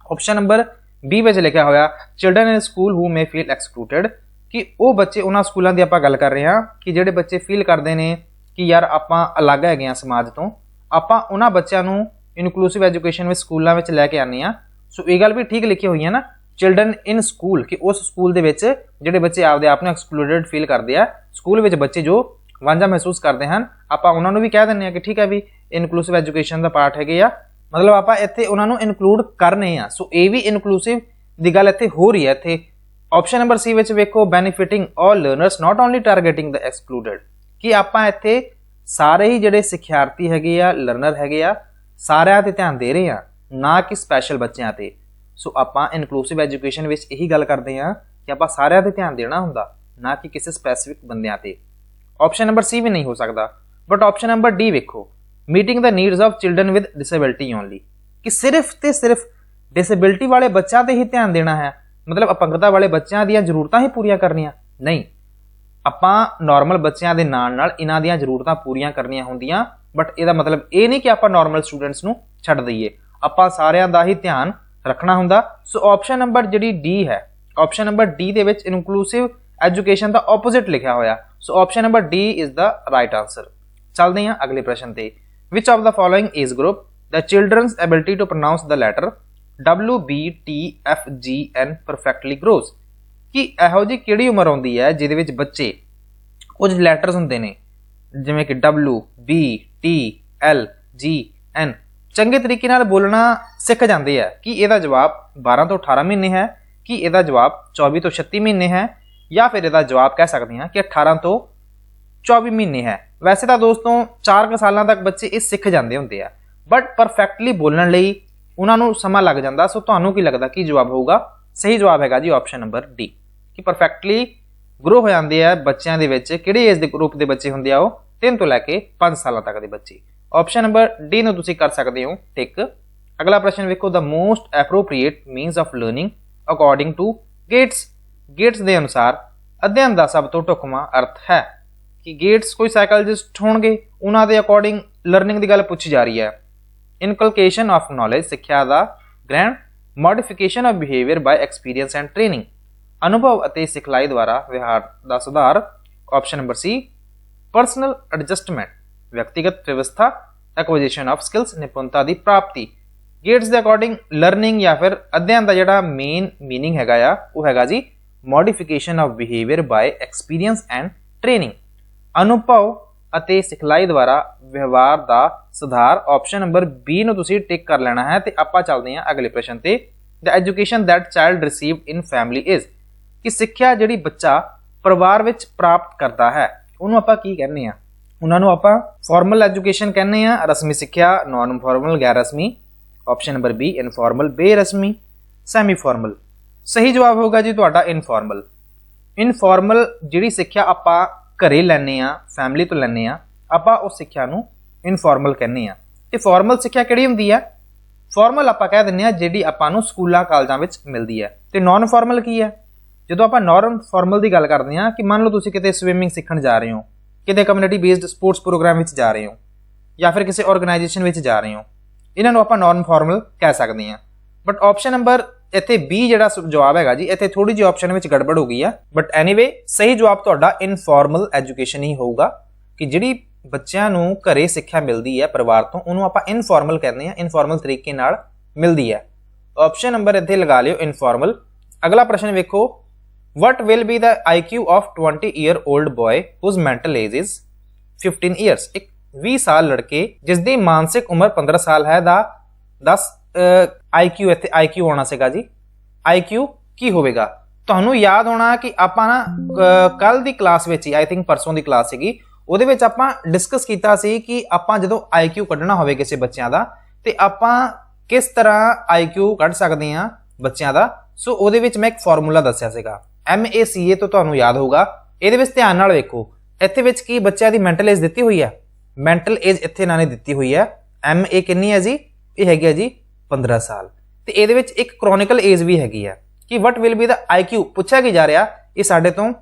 A: ਆਪਸ਼ਨ ਨੰਬਰ ਬੀ ਵਿੱਚ ਲਿਖਿਆ ਹੋਇਆ children in school who may feel excluded ਕਿ ਉਹ ਬੱਚੇ ਉਹਨਾਂ ਸਕੂਲਾਂ ਦੀ ਆਪਾਂ ਗੱਲ ਕਰ ਰਹੇ ਹਾਂ, ਕਿ ਜਿਹੜੇ ਬੱਚੇ ਫੀਲ ਕਰਦੇ ਨੇ ਕਿ ਯਾਰ ਆਪਾਂ ਅਲੱਗ ਹੈਗੇ ਆ ਸਮਾਜ ਤੋਂ, ਆਪਾਂ ਉਹਨਾਂ ਬੱਚਿਆਂ ਨੂੰ ਇਨਕਲੂਸਿਵ ਐਜੂਕੇਸ਼ਨ ਵਿੱਚ ਸਕੂਲਾਂ ਵਿੱਚ ਲੈ ਕੇ ਆਨੇ ਆ ਸੋ ਇਹ ਗੱਲ ਵੀ ਠੀਕ ਲਿਖੀ ਹੋਈ ਹੈ ਨਾ ਚਿਲਡਰਨ ਇਨ ਸਕੂਲ ਕਿ ਉਸ ਸਕੂਲ ਦੇ ਵਿੱਚ ਜਿਹੜੇ ਬੱਚੇ ਆਪਦੇ ਆਪ ਨੂੰ ਐਕਸਕਲੂਡਡ ਫੀਲ ਕਰਦੇ ਆ ਸਕੂਲ ਵਿੱਚ ਬੱਚੇ ਜੋ ਵਾਂਝਾ ਮਹਿਸੂਸ ਕਰਦੇ ਹਨ, ਆਪਾਂ ਉਹਨਾਂ ਨੂੰ ਵੀ ਕਹਿ ਦਿੰਨੇ ਆ ਕਿ ਠੀਕ ਹੈ ਵੀ ਇਨਕਲੂਸਿਵ ਐਜੂਕੇਸ਼ਨ ਦਾ ਪਾਰਟ ਹੈਗੇ ਆ। ਮਤਲਬ ਆਪਾਂ ਇੱਥੇ ਉਹਨਾਂ ਨੂੰ ਇਨਕਲੂਡ ਕਰਨੇ ਆ। ਸੋ ਇਹ ਵੀ ਇਨਕਲੂਸਿਵ ਦੀ ਗੱਲ ਇੱਥੇ ਹੋ ਰਹੀ ਹੈ। ਇੱਥੇ ਆਪਸ਼ਨ ਨੰਬਰ ਸੀ ਵਿੱਚ ਵੇਖੋ benefiting all learners not only targeting the excluded ਕਿ ਆਪਾਂ ਇੱਥੇ ਸਾਰੇ ਹੀ ਜਿਹੜੇ ਸਿੱਖਿਆਰਥੀ ਹੈਗੇ ਆ ਲਰਨਰ ਹੈਗੇ ਆ, ਸਾਰਿਆਂ ਤੇ ਧਿਆਨ ਦੇ ਰਹੇ ਆ, ਨਾ ਕਿ ਸਪੈਸ਼ਲ ਬੱਚਿਆਂ ਤੇ। ਸੋ ਆਪਾਂ ਇਨਕਲੂਸਿਵ ਐਜੂਕੇਸ਼ਨ ਵਿੱਚ ਇਹੀ ਗੱਲ ਕਰਦੇ ਹਾਂ ਕਿ ਆਪਾਂ ਸਾਰਿਆਂ ਤੇ ਧਿਆਨ ਦੇਣਾ ਹੁੰਦਾ, ਨਾ ਕਿ ਕਿਸੇ ਸਪੈਸੀਫਿਕ ਬੰਦਿਆਂ ਤੇ। ਆਪਸ਼ਨ ਨੰਬਰ ਸੀ ਵੀ ਨਹੀਂ ਹੋ ਸਕਦਾ ਬਟ ਆਪਸ਼ਨ ਨੰਬਰ ਡੀ ਵੇਖੋ। Meeting the needs of children with disability only ਕਿ ਸਿਰਫ ਤੇ ਸਿਰਫ ਡਿਸੇਬਿਲਟੀ ਵਾਲੇ ਬੱਚਿਆਂ ਤੇ ਹੀ ਧਿਆਨ ਦੇਣਾ ਹੈ। ਮਤਲਬ ਅਪੰਗਤਾ ਵਾਲੇ ਬੱਚਿਆਂ ਦੀਆਂ ਜ਼ਰੂਰਤਾਂ ਹੀ ਪੂਰੀਆਂ ਕਰਨੀਆਂ। ਨਹੀਂ। ਆਪਾਂ ਨਾਰਮਲ ਬੱਚਿਆਂ ਦੇ ਨਾਲ ਨਾਲ ਇਹਨਾਂ ਦੀਆਂ ਜ਼ਰੂਰਤਾਂ ਪੂਰੀਆਂ ਕਰਨੀਆਂ ਹੁੰਦੀਆਂ ਬਟ ਇਹਦਾ ਮਤਲਬ ਇਹ ਨਹੀਂ ਕਿ ਆਪਾਂ ਨਾਰਮਲ ਸਟੂਡੈਂਟਸ ਨੂੰ ਛੱਡ ਦਈਏ। ਆਪਾਂ ਸਾਰਿਆਂ ਦਾ ਹੀ ਧਿਆਨ ਰੱਖਣਾ ਹੁੰਦਾ। ਸੋ ਆਪਸ਼ਨ ਨੰਬਰ ਜਿਹੜੀ ਡੀ ਹੈ ਆਪਸ਼ਨ ਨੰਬਰ ਡੀ ਦੇ ਵਿੱਚ ਇਨਕਲੂਸਿਵ ਐਜੂਕੇਸ਼ਨ ਦਾ ਆਪੋਜ਼ਿਟ ਲਿਖਿਆ ਹੋਇਆ। So option number D is the right answer ਚੱਲਦੇ ਹਾਂ ਅਗਲੇ ਪ੍ਰਸ਼ਨ ਤੇ। Which of the following age group the children's ability to pronounce the letter W B T F G N perfectly grows? ਕਿ ਇਹੋ ਜੀ ਕਿਹੜੀ ਉਮਰ ਆਉਂਦੀ ਹੈ ਜਿਹਦੇ ਵਿੱਚ ਬੱਚੇ ਕੁਝ ਲੈਟਰਸ ਹੁੰਦੇ ਨੇ? ਜਿਵੇਂ ਕਿ W B T L G N ਚੰਗੇ ਤਰੀਕੇ ਨਾਲ ਬੋਲਣਾ ਸਿੱਖ ਜਾਂਦੇ ਆ ਕਿ ਇਹਦਾ ਜਵਾਬ 12 ਤੋਂ 18 ਮਹੀਨੇ ਹੈ, ਕਿ ਇਹਦਾ ਜਵਾਬ 24 ਤੋਂ 36 ਮਹੀਨੇ ਹੈ, ਜਾਂ ਫਿਰ ਇਹਦਾ ਜਵਾਬ ਕਹਿ ਸਕਦੇ ਹਾਂ ਕਿ 18 ਤੋਂ 24 ਮਹੀਨੇ ਹੈ। ਵੈਸੇ ਤਾਂ ਦੋਸਤੋ 4 ਸਾਲਾਂ ਤੱਕ ਬੱਚੇ ਇਹ ਸਿੱਖ ਜਾਂਦੇ ਹੁੰਦੇ ਆ। ਬਟ ਪਰਫੈਕਟਲੀ ਬੋਲਣ ਲਈ ਉਹਨਾਂ ਨੂੰ ਸਮਾਂ ਲੱਗ ਜਾਂਦਾ। ਸੋ ਤੁਹਾਨੂੰ ਕੀ ਲੱਗਦਾ ਕੀ ਜਵਾਬ ਹੋਊਗਾ? ਸਹੀ ਜਵਾਬ ਹੈਗਾ ਜੀ ਆਪਸ਼ਨ ਨੰਬਰ ਡੀ ਕਿ ਪਰਫੈਕਟਲੀ ਗਰੋ ਹੋ ਜਾਂਦੇ ਆ ਬੱਚਿਆਂ ਦੇ ਵਿੱਚ। ਕਿਹੜੇ ਏਜ ਦੇ ਗਰੁੱਪ ਦੇ ਬੱਚੇ ਹੁੰਦੇ ਆ ਉਹ? 3 ਤੋਂ ਲੈ ਕੇ 5 ਸਾਲਾਂ ਤੱਕ ਦੇ ਬੱਚੇ। ਆਪਸ਼ਨ ਨੰਬਰ ਡੀ ਨੂੰ ਤੁਸੀਂ ਕਰ ਸਕਦੇ ਹੋ ਟਿਕ ਅਗਲਾ ਪ੍ਰਸ਼ਨ ਵੇਖੋ the most appropriate means of learning according to Gates Gates ਦੇ ਅਨੁਸਾਰ ਅਧਿਐਨ ਦਾ ਸਭ ਤੋਂ ਢੁਕਵਾਂ ਅਰਥ ਹੈ ਕਿ ਗੇਟਸ ਕੋਈ ਸਾਈਕੋਲੋਜਿਸਟ ਹੋਣਗੇ, ਉਹਨਾਂ ਦੇ ਅਕੋਰਡਿੰਗ ਲਰਨਿੰਗ ਦੀ ਗੱਲ ਪੁੱਛੀ ਜਾ ਰਹੀ ਹੈ। ਇਨਕਲਕੇਸ਼ਨ ਆਫ ਨੌਲੇਜ ਸਿੱਖਿਆ ਦਾ ਗ੍ਰਹਿਣ modification of behaviour by experience and training ਅਨੁਭਵ ਅਤੇ ਸਿਖਲਾਈ ਦੁਆਰਾ ਵਿਹਾਰ ਦਾ ਸੁਧਾਰ। Option number C personal adjustment ਵਿਅਕਤੀਗਤ ਵਿਵਸਥਾ ਐਕੁਜੀਸ਼ਨ ਆਫ ਸਕਿੱਲਸ ਨਿਪੁੰਨਤਾ ਦੀ ਪ੍ਰਾਪਤੀ ਗੇਟਸ ਦੇ ਅਕੋਰਡਿੰਗ ਲਰਨਿੰਗ ਜਾਂ ਫਿਰ ਅਧਿਐਨ ਦਾ ਜਿਹੜਾ ਮੇਨ मीनिंग ਹੈਗਾ ਆ ਉਹ ਹੈਗਾ ਜੀ modification of behaviour by experience and training ਅਨੁਭਵ ਅਤੇ ਸਿਖਲਾਈ ਦੁਆਰਾ ਵਿਵਹਾਰ ਦਾ ਸੁਧਾਰ ਆਪਸ਼ਨ ਨੰਬਰ B ਨੂੰ ਤੁਸੀਂ ਟਿਕ ਕਰ ਲੈਣਾ ਹੈ ਤੇ ਆਪਾਂ ਚੱਲਦੇ ਹਾਂ ਅਗਲੇ ਪ੍ਰਸ਼ਨ ਤੇ the education that child received in family is ਕਿ ਸਿੱਖਿਆ ਜਿਹੜੀ ਬੱਚਾ ਪਰਿਵਾਰ ਵਿੱਚ ਪ੍ਰਾਪਤ ਕਰਦਾ ਹੈ ਉਹਨੂੰ ਆਪਾਂ ਕੀ ਕਹਿੰਦੇ ਆ ਉਹਨਾਂ ਨੂੰ ਆਪਾਂ ਫਾਰਮਲ ਐਜੂਕੇਸ਼ਨ ਕਹਿੰਦੇ ਆ ਰਸਮੀ ਸਿੱਖਿਆ ਨਾਨ ਫਾਰਮਲ ਗੈਰ ਰਸਮੀ। ਆਪਸ਼ਨ ਨੰਬਰ ਬੀ ਇਨਫਾਰਮਲ ਬੇਰਸਮੀ ਸੈਮੀ ਫਾਰਮਲ ਸਹੀ ਜਵਾਬ ਹੋਗਾ ਜੀ ਤੁਹਾਡਾ ਇਨਫਾਰਮਲ ਇਨਫਾਰਮਲ ਜਿਹੜੀ ਸਿੱਖਿਆ ਆਪਾਂ ਘਰੇ ਲੈਣੇ ਆ ਫੈਮਿਲੀ ਤੋਂ ਲੈਣੇ ਆ ਆਪਾਂ ਉਸ ਸਿੱਖਿਆ ਨੂੰ ਇਨਫਾਰਮਲ ਕਹਿੰਦੇ ਆ ਤੇ ਫਾਰਮਲ ਸਿੱਖਿਆ ਕਿਹੜੀ ਹੁੰਦੀ ਹੈ? ਫਾਰਮਲ ਆਪਾਂ ਕਹਿ ਦਿੰਦੇ ਆ ਜਿਹੜੀ ਆਪਾਂ ਨੂੰ ਸਕੂਲਾਂ, ਕਾਲਜਾਂ ਵਿੱਚ ਮਿਲਦੀ ਹੈ। ਤੇ ਨਾਨ ਫਾਰਮਲ ਕੀ ਹੈ? ਜਦੋਂ ਆਪਾਂ ਨਾਨ ਫਾਰਮਲ ਦੀ ਗੱਲ ਕਰਦੇ ਆ ਕਿ ਮੰਨ ਲਓ ਤੁਸੀਂ ਕਿਤੇ ਸਵਿਮਿੰਗ ਸਿੱਖਣ ਜਾ ਰਹੇ ਹੋ ਕਿਤੇ ਕਮਿਊਨਿਟੀ ਬੇਸਡ ਸਪੋਰਟਸ ਪ੍ਰੋਗਰਾਮ ਵਿੱਚ ਜਾ ਰਹੇ ਹੋ ਜਾਂ ਫਿਰ ਕਿਸੇ ਆਰਗੇਨਾਈਜੇਸ਼ਨ ਵਿੱਚ ਜਾ ਰਹੇ ਹੋ, ਇਹਨਾਂ ਨੂੰ ਆਪਾਂ ਨਾਨ ਫਾਰਮਲ ਕਹਿ ਸਕਦੇ ਹਾਂ। ਬਟ ਆਪਸ਼ਨ ਨੰਬਰ ਇੱਥੇ B ਜਿਹੜਾ ਜਵਾਬ ਹੈਗਾ ਜੀ, ਇੱਥੇ ਥੋੜੀ ਜਿਹੀ ਆਪਸ਼ਨ ਵਿੱਚ ਗੜਬੜ ਹੋ ਗਈ ਆ। ਬਟ ਐਨੀਵੇ ਸਹੀ ਜਵਾਬ ਤੁਹਾਡਾ ਇਨਫਾਰਮਲ ਐਜੂਕੇਸ਼ਨ ਹੀ ਹੋਊਗਾ ਕਿ ਜਿਹੜੀ ਬੱਚਿਆਂ ਨੂੰ ਘਰੇ ਸਿੱਖਿਆ ਮਿਲਦੀ ਹੈ ਪਰਿਵਾਰ ਤੋਂ, ਉਹਨੂੰ ਆਪਾਂ ਇਨਫਾਰਮਲ ਕਹਿੰਦੇ ਆ ਇਨਫਾਰਮਲ ਤਰੀਕੇ ਨਾਲ ਮਿਲਦੀ ਹੈ। ਆਪਸ਼ਨ ਨੰਬਰ ਇੱਥੇ ਲਗਾ ਲਿਓ ਇਨਫਾਰਮਲ ਅਗਲਾ ਪ੍ਰਸ਼ਨ ਵੇਖੋ what will be the IQ of 20 year old boy whose mental age is 15 years? ਇੱਕ 20 ਸਾਲ ਲੜਕੇ ਜਿਸ ਦੀ ਮਾਨਸਿਕ ਉਮਰ 15 ਸਾਲ ਹੈ ਦਾ 10 IQ ਇੱਥੇ IQ ਹੋਣਾ ਸੀਗਾ ਜੀ IQ ਕੀ ਹੋਵੇਗਾ ਤੁਹਾਨੂੰ ਯਾਦ ਹੋਣਾ ਕਿ ਆਪਾਂ ਨਾ ਕੱਲ ਦੀ ਕਲਾਸ ਵਿੱਚ ਹੀ ਆਈ ਥਿੰਕ ਪਰਸੋਂ ਦੀ ਕਲਾਸ ਸੀਗੀ ਉਹਦੇ ਵਿੱਚ ਆਪਾਂ ਡਿਸਕਸ ਕੀਤਾ ਸੀ ਕਿ ਆਪਾਂ ਜਦੋਂ IQ ਕੱਢਣਾ ਹੋਵੇ ਕਿਸੇ ਬੱਚਿਆਂ ਦਾ ਤੇ ਆਪਾਂ ਕਿਸ ਤਰ੍ਹਾਂ IQ ਕੱਢ ਸਕਦੇ ਹਾਂ ਬੱਚਿਆਂ ਦਾ ਸੋ ਉਹਦੇ ਵਿੱਚ ਮੈਂ ਇੱਕ ਫਾਰਮੂਲਾ ਦੱਸਿਆ ਸੀਗਾ MACA ਤੋਂ ਤੁਹਾਨੂੰ ਯਾਦ ਹੋਊਗਾ। ਇਹਦੇ ਵਿੱਚ ਧਿਆਨ ਨਾਲ ਵੇਖੋ, ਇੱਥੇ ਵਿੱਚ ਕੀ ਬੱਚਿਆਂ ਦੀ ਮੈਂਟਲ ਏਜ ਦਿੱਤੀ ਹੋਈ ਹੈ? ਮੈਂਟਲ ਏਜ ਇੱਥੇ ਇਹਨਾਂ ਨੇ ਦਿੱਤੀ ਹੋਈ ਹੈ। MA ਕਿੰਨੀ ਹੈ ਜੀ? ਇਹ ਹੈਗੀ ਹੈ ਜੀ 15 ਸਾਲ। ਤੇ ਇਹਦੇ ਵਿੱਚ ਇੱਕ ਕ੍ਰੋਨਿਕਲ ਏਜ ਵੀ ਹੈਗੀ ਹੈ। ਕਿ what will be the IQ ਪੁੱਛਿਆ ਕੀ ਜਾ ਰਿਹਾ? ਇਹ ਸਾਡੇ ਤੋਂ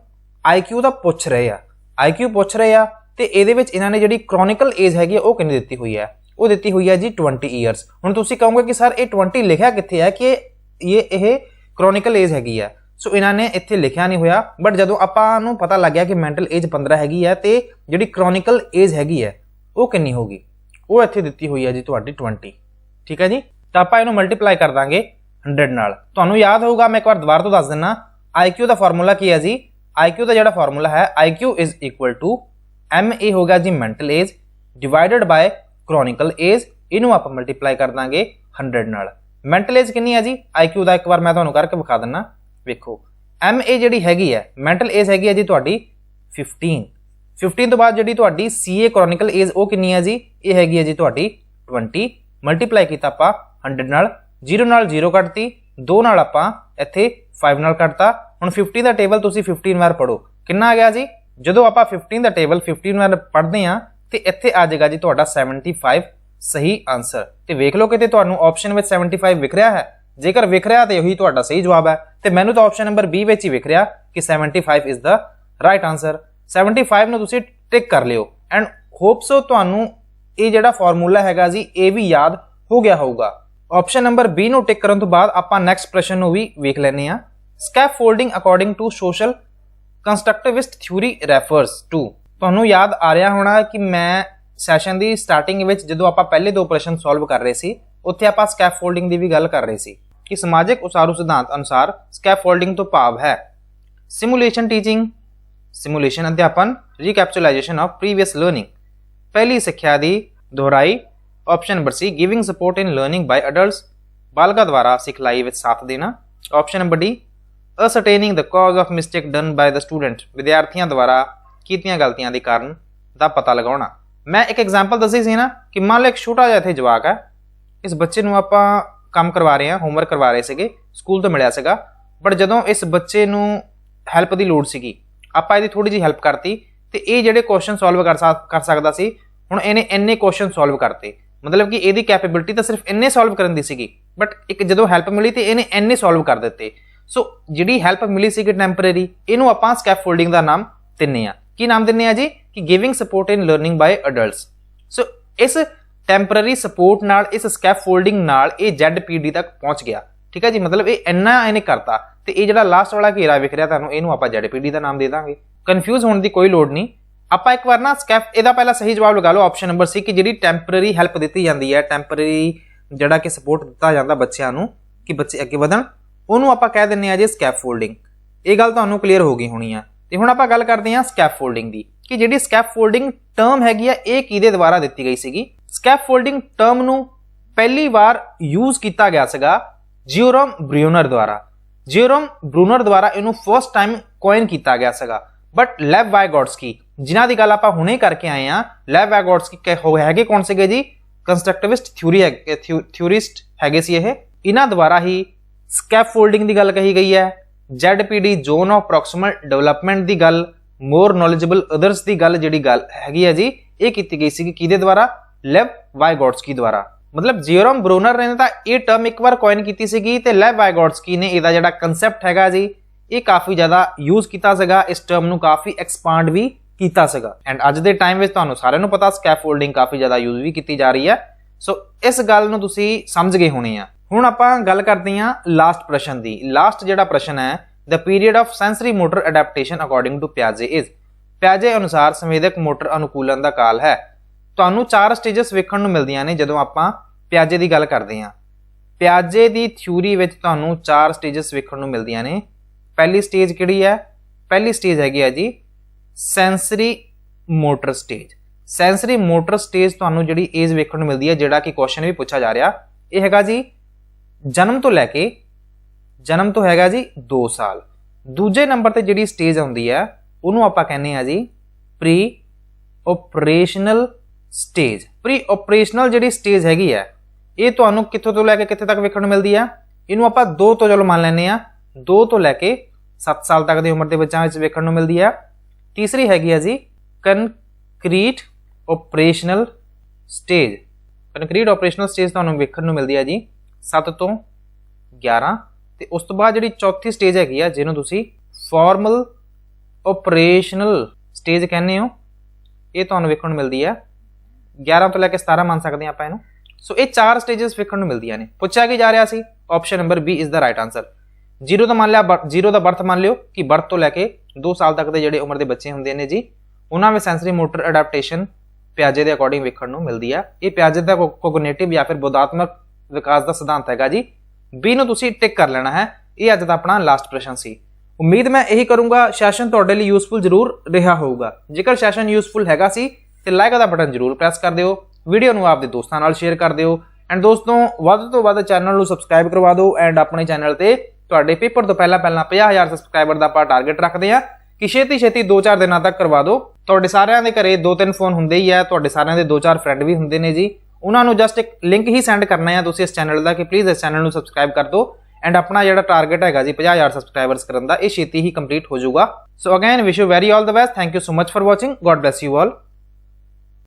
A: IQ ਦਾ ਪੁੱਛ ਰਹੇ ਆ। IQ ਪੁੱਛ ਰਹੇ ਆ। ਤੇ ਇਹਦੇ ਵਿੱਚ ਇਹਨਾਂ ਨੇ ਜਿਹੜੀ ਕ੍ਰੋਨਿਕਲ ਏਜ ਹੈਗੀ ਹੈ, ਉਹ ਕਿੰਨੀ ਦਿੱਤੀ ਹੋਈ ਹੈ? ਉਹ ਦਿੱਤੀ ਹੋਈ ਹੈ ਜੀ 20 ਇਅਰਸ ਹੁਣ ਤੁਸੀਂ ਕਹੋਗੇ ਕਿ ਸਰ ਇਹ 20 ਲਿਖਿਆ ਕਿੱਥੇ ਹੈ? ਕਿ ਇਹ ਇਹ ਕ੍ਰੋਨਿਕਲ ਏਜ ਹੈਗੀ ਹੈ। ਸੋ ਇਹਨਾਂ ਨੇ ਇੱਥੇ ਲਿਖਿਆ ਨਹੀਂ ਹੋਇਆ ਬਟ ਜਦੋਂ ਆਪਾਂ ਨੂੰ ਪਤਾ ਲੱਗਿਆ ਕਿ ਮੈਂਟਲ ਏਜ 15 ਹੈਗੀ ਹੈ ਤੇ ਜਿਹੜੀ ਕ੍ਰੋਨਿਕਲ ਏਜ ਹੈਗੀ ਹੈ, ਉਹ ਕਿੰਨੀ ਹੋਗੀ ਉਹ ਇੱਥੇ ਦਿੱਤੀ ਹੋਈ ਹੈ ਜੀ ਤੁਹਾਡੀ 20 ਠੀਕ ਹੈ ਜੀ? ਤਾਂ ਆਪਾਂ ਇਹਨੂੰ ਮਲਟੀਪਲਾਈ ਕਰ ਦਾਂਗੇ 100 ਨਾਲ। ਤੁਹਾਨੂੰ ਯਾਦ ਹੋਊਗਾ, ਮੈਂ ਇੱਕ ਵਾਰ ਦੁਬਾਰਾ ਤੋਂ ਦੱਸ ਦਿੰਨਾ IQ ਦਾ ਫਾਰਮੂਲਾ ਕੀ ਹੈ ਜੀ? IQ ਦਾ ਜਿਹੜਾ ਫਾਰਮੂਲਾ ਹੈ IQ MA ਗਿਆ ਜੀ mental age divided by chronological age ਇਹਨੂੰ ਆਪਾਂ ਮਲਟੀਪਲਾਈ ਕਰ ਦਾਂਗੇ 100 ਨਾਲ। ਮੈਂਟਲ ਏਜ ਕਿੰਨੀ ਹੈ ਜੀ? IQ ਦਾ ਇੱਕ ਵਾਰ ਮੈਂ ਤੁਹਾਨੂੰ ਕਰਕੇ ਵਿਖਾ ਦਿੰਨਾ। ਵੇਖੋ ਐਮ ਏ ਜਿਹੜੀ ਹੈਗੀ ਹੈ ਮੈਂਟਲ ਏਜ ਹੈਗੀ ਹੈ ਜੀ ਤੁਹਾਡੀ 15 15 ਤੋਂ ਬਾਅਦ ਜਿਹੜੀ ਤੁਹਾਡੀ CA ਕ੍ਰੋਨਿਕਲ ਏਜ ਉਹ ਕਿੰਨੀ ਹੈ ਜੀ? ਇਹ ਹੈਗੀ ਹੈ ਜੀ ਤੁਹਾਡੀ 20 ਮਲਟੀਪਲਾਈ ਕੀਤਾ ਆਪਾਂ 100 ਨਾਲ 0 ਨਾਲ 0 ਕੱਟਤੀ 2 ਨਾਲ ਆਪਾਂ ਇੱਥੇ 5 ਨਾਲ ਕੱਟਤਾ ਹੁਣ 50 ਦਾ ਟੇਬਲ ਤੁਸੀਂ 15 ਵਾਰ ਪੜੋ ਕਿੰਨਾ ਆ ਗਿਆ ਜੀ? ਜਦੋਂ ਆਪਾਂ 15 ਦਾ ਟੇਬਲ 15 ਵਾਰ ਪੜ੍ਹਦੇ ਆ ਤੇ ਇੱਥੇ ਆ ਜਾਏਗਾ ਜੀ ਤੁਹਾਡਾ 75 ਸਹੀ ਆਨਸਰ ਤੇ ਵੇਖ ਲਓ ਕਿਤੇ ਤੁਹਾਨੂੰ ਆਪਸ਼ਨ ਵਿੱਚ 75 ਵਿਖ ਰਿਹਾ ਹੈ। ਜੇਕਰ ਵਿਖ ਰਿਹਾ ਤੇ ਉਹੀ ਤੁਹਾਡਾ ਸਹੀ ਜਵਾਬ ਹੈ, ਤੇ ਮੈਨੂੰ ਤਾਂ ਆਪਸ਼ਨ ਨੰਬਰ B ਵਿੱਚ ਹੀ ਵਿਖ ਰਿਹਾ ਕਿ 75 ਇਜ਼ ਦਾ ਰਾਈਟ ਆਨਸਰ 75 ਨੂੰ ਤੁਸੀਂ ਟਿਕ ਕਰ ਲਿਓ ਐਂਡ ਹੋਪ ਸੋ ਤੁਹਾਨੂੰ ਇਹ ਜਿਹੜਾ ਫਾਰਮੂਲਾ ਹੈਗਾ ਜੀ, ਇਹ ਵੀ ਯਾਦ ਹੋ ਗਿਆ ਹੋਊਗਾ। ਆਪਸ਼ਨ ਨੰਬਰ B ਨੂੰ ਟਿਕ ਕਰਨ ਤੋਂ ਬਾਅਦ ਆਪਾਂ ਨੈਕਸਟ ਪ੍ਰਸ਼ਨ ਨੂੰ ਵੀ ਵੇਖ ਲੈਨੇ ਆ scaffolding according to social constructivist theory refers to ਤੁਹਾਨੂੰ ਯਾਦ ਆ ਰਿਹਾ ਹੋਣਾ ਕਿ ਮੈਂ ਸੈਸ਼ਨ ਦੀ ਸਟਾਰਟਿੰਗ ਵਿੱਚ ਜਦੋਂ ਆਪਾਂ ਪਹਿਲੇ ਦੋ ਪ੍ਰਸ਼ਨ ਸੋਲਵ ਕਰ ਰਹੇ ਸੀ, ਉੱਥੇ ਆਪਾਂ ਸਕੈਫੋਲਡਿੰਗ ਦੀ ਵੀ ਗੱਲ ਕਰ ਰਹੇ ਸੀ। ਕਿ ਸਮਾਜਿਕ ਉਸਾਰੂ ਸਿਧਾਂਤ ਅਨੁਸਾਰ ਸਕੈਫੋਲਡਿੰਗ ਤੋਂ ਭਾਵ ਹੈ। ਸਿਮੂਲੇਸ਼ਨ ਟੀਚਿੰਗ ਸਿਮੂਲੇਸ਼ਨ ਅਧਿਆਪਨ ਰੀਕੈਪਚੁਲਾਈਜੇਸ਼ਨ ਆਫ ਪ੍ਰੀਵੀਅਸ ਲਰਨਿੰਗ ਪਹਿਲੀ ਸਿੱਖਿਆ ਦੀ ਦੁਹਰਾਈ option number C giving support in learning by adults ਬਾਲਗਾ ਦੁਆਰਾ ਸਿਖਲਾਈ ਵਿੱਚ ਸਾਥ ਦੇਣਾ। Option number D ascertaining the cause of mistake done by the student ਵਿਦਿਆਰਥੀਆਂ ਦੁਆਰਾ ਕੀਤੀਆਂ ਗਲਤੀਆਂ ਦੇ ਕਾਰਨ ਦਾ ਪਤਾ ਲਗਾਉਣਾ। ਮੈਂ ਇੱਕ ਐਗਜ਼ਾਮਪਲ ਦੱਸੀ ਸੀ ਨਾ ਕਿ ਮੰਨ ਲਓ ਇੱਕ ਛੋਟਾ ਜਿਹਾ ਇੱਥੇ ਜਵਾਕ ਹੈ। ਇਸ ਬੱਚੇ ਨੂੰ ਆਪਾਂ ਕੰਮ ਕਰਵਾ ਰਹੇ ਹਾਂ ਹੋਮਵਰਕ ਕਰਵਾ ਰਹੇ ਸੀਗੇ ਸਕੂਲ ਤੋਂ ਮਿਲਿਆ ਸੀਗਾ। ਬਟ ਜਦੋਂ ਇਸ ਬੱਚੇ ਨੂੰ ਹੈਲਪ ਦੀ ਲੋੜ ਸੀਗੀ, ਆਪਾਂ ਇਹਦੀ ਥੋੜੀ ਜਿਹੀ ਹੈਲਪ ਕਰਤੀ ਤੇ ਇਹ ਜਿਹੜੇ ਕੁਐਸਚਨ ਸੋਲਵ ਕਰ ਸਕਦਾ ਸੀ, ਹੁਣ ਇਹਨੇ ਇੰਨੇ ਕੁਐਸਚਨ ਸੋਲਵ ਕਰਤੇ। ਮਤਲਬ ਕਿ ਇਹਦੀ ਕੈਪੇਬਿਲਿਟੀ ਤਾਂ ਸਿਰਫ ਇੰਨੇ ਸੋਲਵ ਕਰਨ ਦੀ ਸੀਗੀ ਬਟ ਇੱਕ ਜਦੋਂ ਹੈਲਪ ਮਿਲੀ ਤੇ ਇਹਨੇ ਇੰਨੇ ਸੋਲਵ ਕਰ ਦਿੱਤੇ। ਸੋ ਜਿਹੜੀ ਹੈਲਪ ਮਿਲੀ ਸੀਗੀ ਟੈਂਪਰੇਰੀ ਇਹਨੂੰ ਆਪਾਂ ਸਕੈਫੋਲਡਿੰਗ ਦਾ ਨਾਮ ਦਿੰਨੇ ਆ ਕੀ ਨਾਮ ਦਿੰਨੇ ਆ ਜੀ? ਕਿ giving support in learning by adults so ਇਸ ਟੈਂਪਰੇਰੀ ਸਪੋਰਟ ਨਾਲ, ਇਸ ਸਕੈਫੋਲਡਿੰਗ ਨਾਲ ਇਹ ZPD ਤੱਕ ਪਹੁੰਚ ਗਿਆ। ਠੀਕ ਹੈ ਜੀ? ਮਤਲਬ ਇਹ ਇੰਨਾ ਇਹਨੇ ਕਰਤਾ। ਤੇ ਇਹ ਜਿਹੜਾ ਲਾਸਟ ਵਾਲਾ ਘੇਰਾ ਵਿਖ ਰਿਹਾ ਤੁਹਾਨੂੰ, ਇਹਨੂੰ ਆਪਾਂ ZPD ਦਾ ਨਾਮ ਦੇ ਦਾਂਗੇ। ਕਨਫਿਊਜ਼ ਹੋਣ ਦੀ ਕੋਈ ਲੋੜ ਨਹੀਂ। ਆਪਾਂ ਇੱਕ ਵਾਰ ਨਾ ਸਕੈਫ ਇਹਦਾ ਪਹਿਲਾਂ ਸਹੀ ਜਵਾਬ ਲਗਾ ਲਓ ਆਪਸ਼ਨ ਨੰਬਰ ਸੀ ਕਿ ਜਿਹੜੀ ਟੈਂਪਰੇਰੀ ਹੈਲਪ ਦਿੱਤੀ ਜਾਂਦੀ ਹੈ ਟੈਂਪਰੇਰੀ ਜਿਹੜਾ ਕਿ ਸਪੋਰਟ ਦਿੱਤਾ ਜਾਂਦਾ ਬੱਚਿਆਂ ਨੂੰ, ਕਿ ਬੱਚੇ ਅੱਗੇ ਵਧਣ, ਉਹਨੂੰ ਆਪਾਂ ਕਹਿ ਦਿੰਨੇ ਆ ਜੀ ਸਕੈਫੋਲਡਿੰਗ ਇਹ ਗੱਲ ਤੁਹਾਨੂੰ ਕਲੀਅਰ ਹੋ ਗਈ ਹੋਣੀ ਆ। ਤੇ ਹੁਣ ਆਪਾਂ ਗੱਲ ਕਰਦੇ ਹਾਂ ਸਕੈਫੋਲਡਿੰਗ ਦੀ। ਕਿ ਜਿਹੜੀ ਸਕੈਫੋਲਡਿੰਗ ਟਰਮ ਹੈਗੀ ਆ, ਇਹ ਕਿਹਦੇ ਦੁਆਰਾ ਦਿੱਤੀ ਗਈ ਸੀਗੀ? ਸਕੈਫੋਲਡਿੰਗ ਟਰਮ ਨੂੰ ਪਹਿਲੀ ਵਾਰ ਯੂਜ਼ ਕੀਤਾ ਗਿਆ ਸੀਗਾ ਜਿਓਰਮ ਬ੍ਰਿਊਨਰ ਦੁਆਰਾ। ਜਿਓਰਮ ਬ੍ਰੂਨਰ ਦੁਆਰਾ ਇਹਨੂੰ ਫਰਸਟ ਟਾਈਮ ਕੋਇਨ ਕੀਤਾ ਗਿਆ ਸੀਗਾ। ਬਟ ਲੈਵ ਵਾਇਗੋਟਸਕੀ ਜਿਨ੍ਹਾਂ ਦੀ ਗੱਲ ਆਪਾਂ ਹੁਣੇ ਕਰਕੇ ਆਏ ਆ ਲੈਵ ਵਾਇਗੋਟਸਕੀ ਕਹੇ ਹੈਗੇ ਕੌਣ ਸੀਗੇ ਜੀ? ਕੰਸਟਰਕਟਿਵਿਸਟ ਥਿਊਰੀ ਥਿਊਰਿਸਟ ਹੈਗੇ ਸੀ ਇਹ। ਇਹਨਾਂ ਦੁਆਰਾ ਹੀ ਸਕੈਫੋਲਡਿੰਗ ਦੀ ਗੱਲ ਕਹੀ ਗਈ ਹੈ। ZPD zone of proximal development ਦੀ ਗੱਲ ਮੋਰ ਨੋਲੇਜੇਬਲ ਅਦਰਸ ਦੀ ਗੱਲ ਜਿਹੜੀ ਗੱਲ ਹੈਗੀ ਹੈ ਜੀ, ਇਹ ਕੀਤੀ ਗਈ ਸੀ ਕਿ ਕਿਹਦੇ ਦੁਆਰਾ? ਲੈਵ ਵਾਇਗੋਟਸਕੀ ਦੁਆਰਾ। ਮਤਲਬ ਜਿਓਰਮ ਬਰੂਨਰ ਨੇ ਤਾਂ ਇਹ ਟਰਮ ਇੱਕ ਵਾਰ ਕੋਇਨ ਕੀਤੀ ਸੀਗੀ ਤੇ ਲੈਵ ਵਾਇਗੋਟਸਕੀ ਨੇ ਇਹਦਾ ਜਿਹੜਾ ਕਨਸੈਪਟ ਹੈਗਾ ਜੀ, ਇਹ ਕਾਫੀ ਜ਼ਿਆਦਾ ਯੂਜ਼ ਕੀਤਾ ਸੀਗਾ, ਇਸ ਟਰਮ ਨੂੰ ਕਾਫੀ ਐਕਸਪਾਂਡ ਵੀ ਕੀਤਾ ਸੀਗਾ। ਐਂਡ ਅੱਜ ਦੇ ਟਾਈਮ ਵਿੱਚ ਤੁਹਾਨੂੰ ਸਾਰਿਆਂ ਨੂੰ ਪਤਾ ਸਕੈਫੋਲਡਿੰਗ ਕਾਫੀ ਜ਼ਿਆਦਾ ਯੂਜ਼ ਵੀ ਕੀਤੀ ਜਾ ਰਹੀ ਹੈ ਸੋ ਇਸ ਗੱਲ ਨੂੰ ਤੁਸੀਂ ਸਮਝ ਗਏ ਹੋਣੇ ਆ। ਹੁਣ ਆਪਾਂ ਗੱਲ ਕਰਦੇ ਹਾਂ ਲਾਸਟ ਪ੍ਰਸ਼ਨ ਦੀ। ਲਾਸਟ ਜਿਹੜਾ ਪ੍ਰਸ਼ਨ ਹੈ ਦ period of sensory motor adaptation according to ਪਿਆਜੇ is ਪਿਆਜੇ ਅਨੁਸਾਰ ਸੰਵੇਦਕ ਮੋਟਰ ਅਨੁਕੂਲਨ ਦਾ ਕਾਲ ਹੈ। ਤੁਹਾਨੂੰ ਚਾਰ ਸਟੇਜਸ ਵੇਖਣ ਨੂੰ ਮਿਲਦੀਆਂ ਨੇ ਜਦੋਂ ਆਪਾਂ ਪਿਆਜੇ ਦੀ ਗੱਲ ਕਰਦੇ ਹਾਂ। ਪਿਆਜੇ ਦੀ ਥਿਊਰੀ ਵਿੱਚ ਤੁਹਾਨੂੰ ਚਾਰ ਸਟੇਜਸ ਵੇਖਣ ਨੂੰ ਮਿਲਦੀਆਂ ਨੇ। ਪਹਿਲੀ ਸਟੇਜ ਕਿਹੜੀ ਹੈ? ਪਹਿਲੀ ਸਟੇਜ ਹੈਗੀ ਹੈ ਜੀ sensory motor stage sensory motor stage ਤੁਹਾਨੂੰ ਜਿਹੜੀ ਏਜ ਵੇਖਣ ਨੂੰ ਮਿਲਦੀ ਹੈ, ਜਿਹੜਾ ਕਿ ਕੁਐਸਚਨ ਵੀ ਪੁੱਛਿਆ ਜਾ ਰਿਹਾ, ਇਹ ਹੈਗਾ ਜੀ, ਜਨਮ ਤੋਂ ਲੈ ਕੇ ਜਨਮ ਤੋਂ ਹੈਗਾ ਜੀ 2 ਸਾਲ। ਦੂਜੇ ਨੰਬਰ ਤੇ ਜਿਹੜੀ ਸਟੇਜ ਆਉਂਦੀ ਹੈ, ਉਹਨੂੰ ਆਪਾਂ ਕਹਿੰਦੇ ਆ ਜੀ pre operational stage pre operational ਜਿਹੜੀ ਸਟੇਜ ਹੈਗੀ ਹੈ, ਇਹ ਤੁਹਾਨੂੰ ਕਿੱਥੋਂ ਤੋਂ ਲੈ ਕੇ ਕਿੱਥੇ ਤੱਕ ਵੇਖਣ ਨੂੰ ਮਿਲਦੀ ਆ ਇਹਨੂੰ ਆਪਾਂ 2 ਤੋਂ ਚਲੋ ਮੰਨ ਲੈਂਦੇ ਆ 2 ਤੋਂ ਲੈ ਕੇ 7 ਸਾਲ ਤੱਕ ਦੀ ਉਮਰ ਦੇ ਬੱਚਿਆਂ ਵਿੱਚ ਵੇਖਣ ਨੂੰ ਮਿਲਦੀ ਆ ਤੀਸਰੀ ਹੈਗੀ ਆ ਜੀ concrete operational stage concrete operational stage ਤੁਹਾਨੂੰ ਵੇਖਣ ਨੂੰ ਮਿਲਦੀ ਆ ਜੀ 7 ਤੋਂ 11 ਤੇ ਉਸ ਤੋਂ ਬਾਅਦ ਜਿਹੜੀ ਚੌਥੀ ਸਟੇਜ ਹੈਗੀ ਆ, ਜਿਹਨੂੰ ਤੁਸੀਂ ਫਾਰਮਲ ਆਪਰੇਸ਼ਨਲ ਸਟੇਜ ਕਹਿੰਦੇ ਹੋ, ਇਹ ਤੁਹਾਨੂੰ ਵੇਖਣ ਨੂੰ ਮਿਲਦੀ ਆ। 11 ਤੋਂ ਲੈ ਕੇ 17 ਮੰਨ ਸਕਦੇ ਆ ਆਪਾਂ ਇਹਨੂੰ। ਸੋ ਇਹ ਚਾਰ ਸਟੇजेस ਵੇਖਣ ਨੂੰ ਮਿਲਦੀਆਂ ਨੇ। ਪੁੱਛਿਆ ਕੀ ਜਾ ਰਿਹਾ ਸੀ? Option number B is the right answer zero ਦਾ ਮੰਨ ਲਿਆ ਜ਼ੀਰੋ ਦਾ ਬਰਥ ਮੰਨ ਲਿਓ, ਕਿ ਬਰਥ ਤੋਂ ਲੈ ਕੇ 2 ਸਾਲ ਤੱਕ ਦੇ ਜਿਹੜੇ ਉਮਰ ਦੇ ਬੱਚੇ ਹੁੰਦੇ ਨੇ ਜੀ, ਉਹਨਾਂ ਵਿੱਚ ਸੈਂਸਰੀ ਮੋਟਰ ਅਡਾਪਟੇਸ਼ਨ ਪਿਆਜੇ ਦੇ ਅਕੋਰਡਿੰਗ ਵੇਖਣ ਨੂੰ ਮਿਲਦੀ ਆ। ਇਹ ਪਿਆਜੇ ਦਾ ਕੋਗਨੀਟਿਵ ਜਾਂ ਫਿਰ ਬੋਧਾਤਮਕ ਵਿਕਾਸ ਦਾ ਸਿਧਾਂਤ ਹੈਗਾ ਜੀ। ਬੀ ਨੂੰ ਤੁਸੀਂ ਟਿਕ ਕਰ ਲੈਣਾ ਹੈ। ਇਹ ਅੱਜ ਦਾ ਆਪਣਾ ਲਾਸਟ ਪ੍ਰਸ਼ਨ ਸੀ। ਉਮੀਦ ਮੈਂ ਇਹੀ ਕਰੂੰਗਾ ਸੈਸ਼ਨ ਤੁਹਾਡੇ ਲਈ ਯੂਸਫੁਲ ਜ਼ਰੂਰ ਰਿਹਾ ਹੋਊਗਾ। ਜੇਕਰ ਸੈਸ਼ਨ ਯੂਸਫੁਲ ਹੈਗਾ ਸੀ, ਤੇ ਲਾਈਕ ਦਾ ਬਟਨ ਜ਼ਰੂਰ ਪ੍ਰੈਸ ਕਰ ਦਿਓ। ਵੀਡੀਓ ਨੂੰ ਆਪਦੇ ਦੋਸਤਾਂ ਨਾਲ ਸ਼ੇਅਰ ਕਰ ਦਿਓ। ਐਂਡ ਦੋਸਤੋ, ਵੱਧ ਤੋਂ ਵੱਧ ਚੈਨਲ ਨੂੰ ਸਬਸਕ੍ਰਾਈਬ ਕਰਵਾ ਦਿਓ। ਐਂਡ ਆਪਣੇ ਚੈਨਲ ਤੇ ਤੁਹਾਡੇ ਪੇਪਰ ਤੋਂ ਪਹਿਲਾਂ ਪਹਿਲਾਂ 50000 ਸਬਸਕ੍ਰਾਈਬਰ ਦਾ ਆਪਾਂ ਟਾਰਗੇਟ ਰੱਖਦੇ ਆ ਕਿ ਛੇਤੀ ਛੇਤੀ 2-4 ਦਿਨਾਂ ਤੱਕ ਕਰਵਾ ਦਿਓ। ਤੁਹਾਡੇ ਸਾਰਿਆਂ ਦੇ ਘਰੇ ਦੋ ਤਿੰਨ ਫੋਨ ਹੁੰਦੇ ਹੀ ਆ। ਤੁਹਾਡੇ ਸਾਰਿਆਂ ਦੇ 2-4 ਫਰੈਂਡ ਵੀ ਹੁੰਦੇ ਨੇ ਜੀ। ਉਹਨਾਂ ਨੂੰ ਜਸਟ ਇੱਕ ਲਿੰਕ ਹੀ ਸੈਂਡ ਕਰਨਾ ਹੈ ਤੁਸੀਂ ਇਸ ਚੈਨਲ ਦਾ ਕਿ ਪਲੀਜ਼ ਇਸ ਚੈਨਲ ਨੂੰ ਸਬਸਕ੍ਰਾਈਬ ਕਰ ਦਿਓ। ਐਂਡ ਆਪਣਾ ਜਿਹੜਾ ਟਾਰਗੇਟ ਹੈਗਾ ਜੀ 50000 ਸਬਸਕ੍ਰਾਈਬਰਸ ਕਰਨ ਦਾ, ਇਹ ਛੇਤੀ ਹੀ ਕੰਪਲੀਟ ਹੋ ਜਾਊਗਾ। So again wish you very all the best thank you so much for watching God bless you all